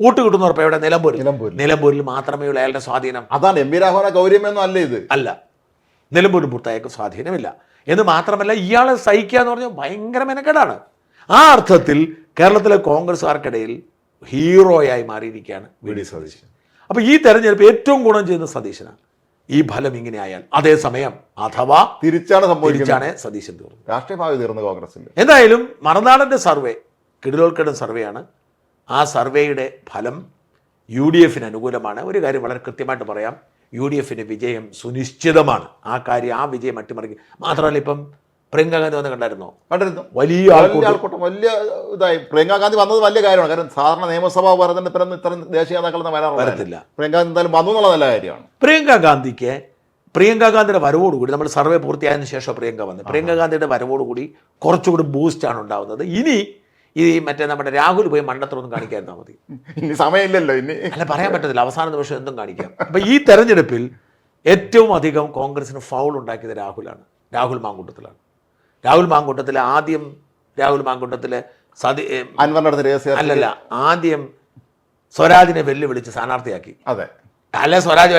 A: വോട്ട് കിട്ടുന്ന ഉറപ്പ് എവിടെ? നിലമ്പൂരിൽ.
B: നിലമ്പൂരിൽ.
A: മാത്രമേ ഉള്ളൂ അയാളുടെ സ്വാധീനം.
B: അതാണ് എം വി രാഘവന ഗൗരിയമ്മയൊന്നും അല്ല ഇത്.
A: അല്ല. നിലമ്പൂരിൽ പുറത്തേക്ക് സ്വാധീനമില്ല. എന്ന് മാത്രമല്ല ഇയാളെ സഹിക്കുക എന്ന് പറഞ്ഞാൽ ഭയങ്കര മെനക്കെടാണ്. ആ അർത്ഥത്തിൽ കേരളത്തിലെ കോൺഗ്രസ്സുകാർക്കിടയിൽ ഹീറോയായി മാറിയിരിക്കുകയാണ് വി ഡി സതീശൻ. അപ്പോൾ ഈ തെരഞ്ഞെടുപ്പ് ഏറ്റവും ഗുണം ചെയ്യുന്ന സതീശനാണ്. ഈ ഫലം ഇങ്ങനെ ആയാൽ അതേസമയം അഥവാ
B: തിരിച്ചാണ്
A: തിരിച്ചാണ് സതീശൻ തീർന്നു
B: രാഷ്ട്രീയ ഭാവി തീർന്നു കോൺഗ്രസിൽ
A: എന്തായാലും മറുനാടന്റെ സർവേ കിടിലോൽക്കടൻ സർവേയാണ് ആ സർവേയുടെ ഫലം യു ഡി എഫിന് അനുകൂലമാണ്. ഒരു കാര്യം വളരെ കൃത്യമായിട്ട് പറയാം. യു ഡി എഫിന്റെ വിജയം സുനിശ്ചിതമാണ്. ആ കാര്യം ആ വിജയം അട്ടിമറിക്കും. മാത്രമല്ല ഇപ്പം പ്രിയങ്ക ഗാന്ധി വന്ന് കണ്ടായിരുന്നോ?
B: കണ്ടിരുന്നു.
A: വലിയ ആൾക്കൂട്ടം.
B: വലിയ ഇതായി. പ്രിയങ്ക ഗാന്ധി വന്നത് വലിയ കാര്യമാണ്. കാരണം സാധാരണ നിയമസഭാ ഉപതെരഞ്ഞെടുപ്പിലൊന്നും ഇത്തരം ദേശീയ നേതാക്കളൊന്നും വരാറില്ല
A: വരത്തില്ല.
B: പ്രിയങ്ക ഗാന്ധി എന്തായാലും വന്നു എന്നുള്ള നല്ല കാര്യമാണ്.
A: പ്രിയങ്ക ഗാന്ധിക്ക് പ്രിയങ്ക ഗാന്ധിയുടെ വരവോടുകൂടി നമ്മൾ സർവേ പൂർത്തിയായതിന് ശേഷം പ്രിയങ്ക വന്നത് പ്രിയങ്ക ഗാന്ധിയുടെ വരവോടുകൂടി കുറച്ചുകൂടി ബൂസ്റ്റാണ് ഉണ്ടാവുന്നത്. ഇനി ഈ മറ്റേ നമ്മുടെ രാഹുൽ പോയി മണ്ടത്തരൊന്നും കാണിക്കാതിരുന്നാൽ മതി.
B: ഇനി സമയമില്ലല്ലോ ഇനി.
A: അല്ല പറയാൻ പറ്റത്തില്ല. അവസാന നിമിഷം എന്തും കാണിക്കാം. അപ്പം ഈ തെരഞ്ഞെടുപ്പിൽ ഏറ്റവും അധികം കോൺഗ്രസിന് ഫൗൾ ഉണ്ടാക്കിയത് രാഹുലാണ്. രാഹുൽ മാങ്കൂട്ടത്തിലാണ്. രാഹുൽ മാങ്കൂട്ടത്തിൽ ആദ്യം രാഹുൽ മാങ്കൂട്ടത്തിൽ സതി
B: അൻവറിനടുത്ത്
A: അല്ലല്ല ആദ്യം സ്വരാജിനെ വെല്ലുവിളിച്ച് സ്ഥാനാർത്ഥിയാക്കി.
B: അതെ.
A: അല്ല സ്വരാജ്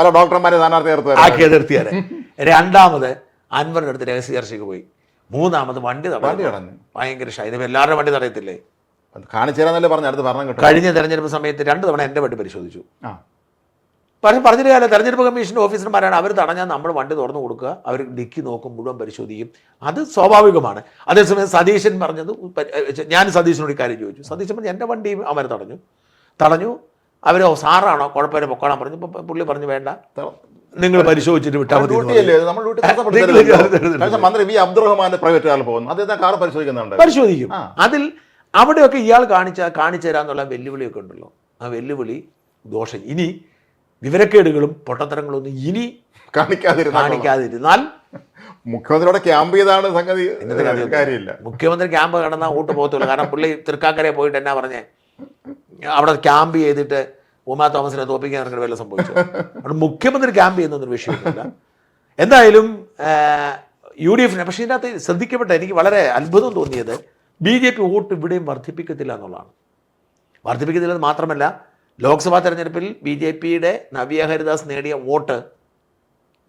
B: പല ഡോക്ടർമാരെ സ്ഥാനാർത്ഥി.
A: ആക്കി എതിർത്തിയാണ് രണ്ടാമത് അൻവറിന്റെ അടുത്ത് രഹസ്യ ചർച്ചയ്ക്ക് പോയി. മൂന്നാമത് വണ്ടി
B: വണ്ടി
A: തടഞ്ഞു. ഭയങ്കര ഷൈ ഇത് എല്ലാവരുടെ വണ്ടി തടയത്തില്ലേ?
B: കാണിച്ചു തരാന്നല്ലേ പറഞ്ഞു അടുത്ത് പറഞ്ഞു
A: കഴിഞ്ഞ തെരഞ്ഞെടുപ്പ് സമയത്ത് രണ്ട് തവണ എന്റെ വണ്ടി പരിശോധിച്ചു. പക്ഷേ പറഞ്ഞിട്ട് കാലം തെരഞ്ഞെടുപ്പ് കമ്മീഷന്റെ ഓഫീസർമാരാണ് അവർ തടഞ്ഞാൽ നമ്മൾ വണ്ടി തുറന്നു കൊടുക്കുക. അവർ ഡിക്കി നോക്കും മുഴുവൻ പരിശോധിക്കും. അത് സ്വാഭാവികമാണ്. അതേസമയം സതീശൻ പറഞ്ഞത് ഞാൻ സതീശനോട് ഇക്കാര്യം ചോദിച്ചു. സതീശൻ പറഞ്ഞു എന്റെ വണ്ടി അവർ തടഞ്ഞു. തടഞ്ഞു. അവർ സാറാണോ? കുഴപ്പമില്ല പൊക്കോളാൻ പറഞ്ഞു ഇപ്പം പുള്ളി പറഞ്ഞു വേണ്ട. നിങ്ങൾ പരിശോധിച്ചിട്ട് വിട്ടാൽ മതി.
B: മന്ത്രി വി. അബ്ദുറഹ്മാന്റെ പ്രൈവറ്റ് കാറിൽ പോകുന്നു. അദ്ദേഹം കാർ പരിശോധിക്കുന്നുണ്ട്.
A: പരിശോധിക്കും. അതിൽ അവിടെയൊക്കെ ഇയാൾ കാണിച്ച കാണിച്ചു തരാന്നുള്ള വെല്ലുവിളിയൊക്കെ ഉണ്ടല്ലോ. ആ വെല്ലുവിളി ദോഷം. ഇനി വിവരക്കേടുകളും പൊട്ടത്തരങ്ങളൊന്നും ഇനി
B: കാണിക്കാതിരുന്ന
A: കാണിക്കാതിരുന്നാൽ
B: മുഖ്യമന്ത്രിയോടെ ക്യാമ്പ് ചെയ്താണ് സംഗതി കാര്യമില്ല.
A: മുഖ്യമന്ത്രി ക്യാമ്പ് കടന്നാൽ വോട്ട് പോകത്തുള്ളൂ. കാരണം പുള്ളി തൃക്കാക്കരയെ പോയിട്ട് എന്നാ പറഞ്ഞേ? അവിടെ ക്യാമ്പ് ചെയ്തിട്ട് ഉമാ തോമസിനെ തോപ്പിക്കാൻ ഇറങ്ങി വല്ല സംഭവിച്ചു? അവിടെ മുഖ്യമന്ത്രി ക്യാമ്പ് ചെയ്യുന്നൊരു വിഷയമില്ല എന്തായാലും യു ഡി എഫിനെ പക്ഷേ ഇതിനകത്ത് ശ്രദ്ധിക്കപ്പെട്ട എനിക്ക് വളരെ അത്ഭുതം തോന്നിയത് ബി ജെ പി വോട്ട് ഇവിടെയും വർദ്ധിപ്പിക്കത്തില്ല എന്നുള്ളതാണ്. വർദ്ധിപ്പിക്കത്തില്ലെന്ന് മാത്രമല്ല ലോക്സഭാ തെരഞ്ഞെടുപ്പിൽ ബി ജെ പിയുടെ നവ്യ ഹരിദാസ് നേടിയ വോട്ട്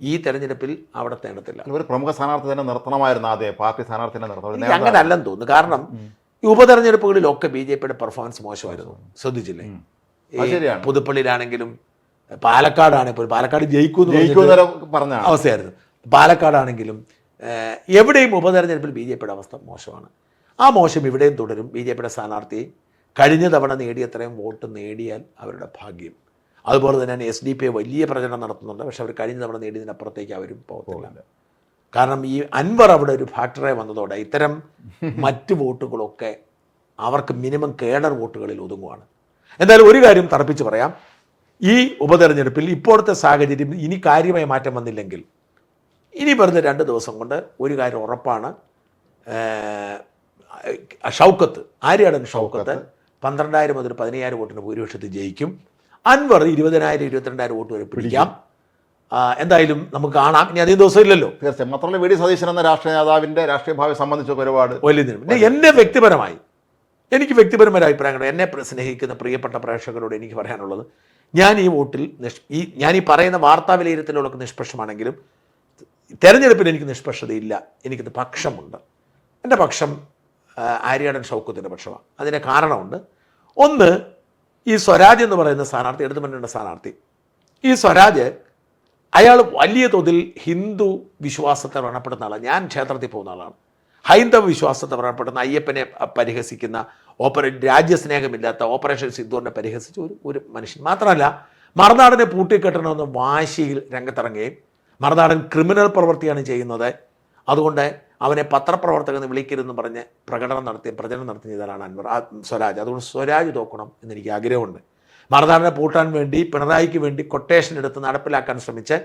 A: ഈ തെരഞ്ഞെടുപ്പിൽ അവിടെ തേടത്തില്ല.
B: ഒരു പ്രമുഖ സ്ഥാനാർത്ഥി തന്നെ നിർത്തണമായിരുന്നു ആദ്യം. പാർട്ടി സ്ഥാനാർത്ഥി തന്നെ നിർത്തണം. ഒരു
A: എനിക്ക്
B: നേതാവ്-
A: അങ്ങനെ അല്ലെന്ന് തോന്നുന്നു. കാരണം ഈ ഉപതെരഞ്ഞെടുപ്പുകളിലൊക്കെ ബി ജെ പിയുടെ പെർഫോമൻസ് മോശമായിരുന്നു. ശ്രദ്ധിച്ചില്ലേ?
B: അത്.
A: പുതുപ്പള്ളിയിലാണെങ്കിലും പാലക്കാടാണ് ഇപ്പോൾ പാലക്കാട് ജയിക്കും
B: പറഞ്ഞ
A: അവസ്ഥയായിരുന്നു. പാലക്കാടാണെങ്കിലും എവിടെയും ഉപതെരഞ്ഞെടുപ്പിൽ ബി ജെ പിയുടെ അവസ്ഥ മോശമാണ്. ആ മോശം ഇവിടെയും തുടരും. ബി ജെ പിയുടെ സ്ഥാനാർത്ഥി കഴിഞ്ഞ തവണ നേടിയത്രയും വോട്ട് നേടിയാൽ അവരുടെ ഭാഗ്യം. അതുപോലെ തന്നെ എസ് ഡി പി വലിയ പ്രചരണം നടത്തുന്നുണ്ട്. പക്ഷെ അവർ കഴിഞ്ഞ തവണ നേടിയതിനപ്പുറത്തേക്ക് അവരും പോകത്തില്ല. കാരണം ഈ അൻവർ അവിടെ ഒരു ഫാക്ടറായി വന്നതോടെ ഇത്തരം മറ്റ് വോട്ടുകളൊക്കെ അവർക്ക് മിനിമം കേഡർ വോട്ടുകളിൽ ഒതുങ്ങുവാണ്. എന്തായാലും ഒരു കാര്യം തറപ്പിച്ച് പറയാം. ഈ ഉപതെരഞ്ഞെടുപ്പിൽ ഇപ്പോഴത്തെ സാഹചര്യം ഇനി കാര്യമായി മാറ്റം വന്നില്ലെങ്കിൽ ഇനി വരുന്ന രണ്ട് ദിവസം കൊണ്ട് ഒരു കാര്യം ഉറപ്പാണ്. ഷൗക്കത്ത്. ആര്യാടൻ ഷൗക്കത്ത്. പന്ത്രണ്ടായിരം മുതൽ പതിനയ്യായിരം വോട്ടിന് ഭൂരിപക്ഷത്തിൽ ജയിക്കും. അൻവർ ഇരുപതിനായിരം ഇരുപത്തിരണ്ടായിരം വോട്ട് വരെ പിടിക്കാം. എന്തായാലും നമുക്ക് കാണാം. ഇനി അധികം ദിവസം ഇല്ലല്ലോ
B: തീർച്ചയായും. മാത്രമല്ല വി ഡി സതീശൻ എന്ന രാഷ്ട്രീയ നേതാവിന്റെ രാഷ്ട്രീയ ഭാവി സംബന്ധിച്ചൊക്കെ ഒരുപാട്
A: വലിയ ദിനം പിന്നെ എന്നെ വ്യക്തിപരമായി എനിക്ക് വ്യക്തിപരമായ അഭിപ്രായങ്ങൾ എന്നെ സ്നേഹിക്കുന്ന പ്രിയപ്പെട്ട പ്രേക്ഷകരോട് എനിക്ക് പറയാനുള്ളത് ഞാൻ ഈ വോട്ടിൽ നിഷ് ഈ ഞാൻ ഈ പറയുന്ന വാർത്താ വിലയിരുത്തലുകളൊക്കെ നിഷ്പക്ഷമാണെങ്കിലും തെരഞ്ഞെടുപ്പിൽ എനിക്ക് നിഷ്പക്ഷതയില്ല. എനിക്കത് പക്ഷമുണ്ട്. എന്റെ പക്ഷം ആര്യാടൻ ഷൗക്കത്തിന്റെ പക്ഷമാണ്. അതിന് കാരണമുണ്ട്. ഒന്ന് ഈ സ്വരാജ് എന്ന് പറയുന്ന സ്ഥാനാർത്ഥി ഇടതുമുന്നണിയുടെ സ്ഥാനാർത്ഥി. ഈ സ്വരാജ് അയാൾ വലിയ തോതിൽ ഹിന്ദു വിശ്വാസത്തെ വ്രണപ്പെടുന്ന ആളാണ്. ഞാൻ ക്ഷേത്രത്തിൽ പോകുന്ന ആളാണ്. ഹൈന്ദവ വിശ്വാസത്തെ വ്രണപ്പെടുന്ന അയ്യപ്പനെ പരിഹസിക്കുന്ന ഓപ്പറേ രാജ്യസ്നേഹമില്ലാത്ത ഓപ്പറേഷൻ സിദ്ധുവിനെ പരിഹസിച്ച ഒരു ഒരു മനുഷ്യൻ മാത്രമല്ല മറുനാടനെ പൂട്ടിക്കെട്ടണമെന്ന് വാശിയിൽ രംഗത്തിറങ്ങുകയും മറുനാടൻ ക്രിമിനൽ പ്രവൃത്തിയാണ് ചെയ്യുന്നത്. അതുകൊണ്ട് അവനെ പത്രപ്രവർത്തകൻ എന്ന് വിളിക്കരുതെന്ന് പറഞ്ഞ് പ്രകടനം നടത്തി പ്രചരണം നടത്തി ചെയ്തതാണ് അൻവർ? ആ സ്വരാജ്. അതുകൊണ്ട് സ്വരാജ് തോക്കണം എന്നെനിക്ക് ആഗ്രഹമുണ്ട്. മറുനാടനെ പൂട്ടാൻ വേണ്ടി പിണറായിക്ക് വേണ്ടി കൊട്ടേഷൻ എടുത്ത് നടപ്പിലാക്കാൻ ശ്രമിച്ച്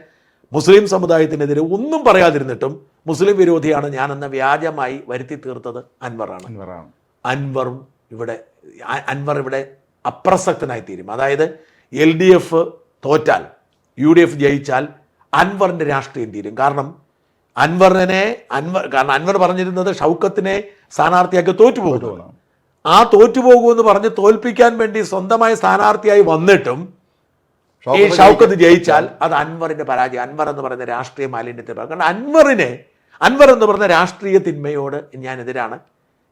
A: മുസ്ലിം സമുദായത്തിനെതിരെ ഒന്നും പറയാതിരുന്നിട്ടും മുസ്ലിം വിരോധിയാണ് ഞാനെന്ന വ്യാജമായി വരുത്തി തീർത്തത് അൻവറാണ്.
B: അൻവറാണ്.
A: അൻവറും ഇവിടെ അൻവർ ഇവിടെ അപ്രസക്തനായി തീരും. അതായത് എൽ ഡി എഫ് തോറ്റാൽ യു ഡി എഫ് ജയിച്ചാൽ അൻവറിന്റെ രാഷ്ട്രീയം തീരും. കാരണം അൻവറിനെ അൻവർ കാരണം അൻവർ പറഞ്ഞിരുന്നത് ഷൗക്കത്തിനെ സ്ഥാനാർത്ഥിയാക്കി തോറ്റുപോകുന്നു. ആ തോറ്റുപോകുമെന്ന് പറഞ്ഞ് തോൽപ്പിക്കാൻ വേണ്ടി സ്വന്തമായി സ്ഥാനാർത്ഥിയായി വന്നിട്ടും ഈ
B: ഷൗക്കത്ത്
A: ജയിച്ചാൽ അത് അൻവറിന്റെ പരാജയം. അൻവർ എന്ന് പറയുന്ന രാഷ്ട്രീയ മാലിന്യത്തെ. കാരണം അൻവറിനെ അൻവർ എന്ന് പറയുന്ന രാഷ്ട്രീയ തിന്മയോട് ഞാൻ എതിരാണ്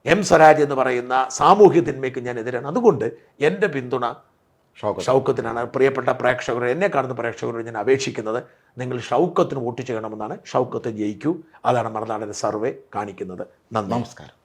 A: എം സ്വരാജ് എന്ന് പറയുന്ന സാമൂഹ്യ തിന്മയ്ക്ക് ഞാൻ എതിരാണ് അതുകൊണ്ട് എന്റെ പിന്തുണ ഷൗക്കത്തിനാണ് പ്രിയപ്പെട്ട പ്രേക്ഷകർ എന്നെ കാണുന്ന പ്രേക്ഷകരോട് ഞാൻ അപേക്ഷിക്കുന്നത്. നിങ്ങൾ ഷൗക്കത്തിന് വോട്ട് ചെയ്യണമെന്നാണ്. ഷൗക്കത്ത് ജയിക്കൂ. അതാണ് മറുനാടന്റെ സർവേ കാണിക്കുന്നത്. നന്ദി.
B: നമസ്കാരം.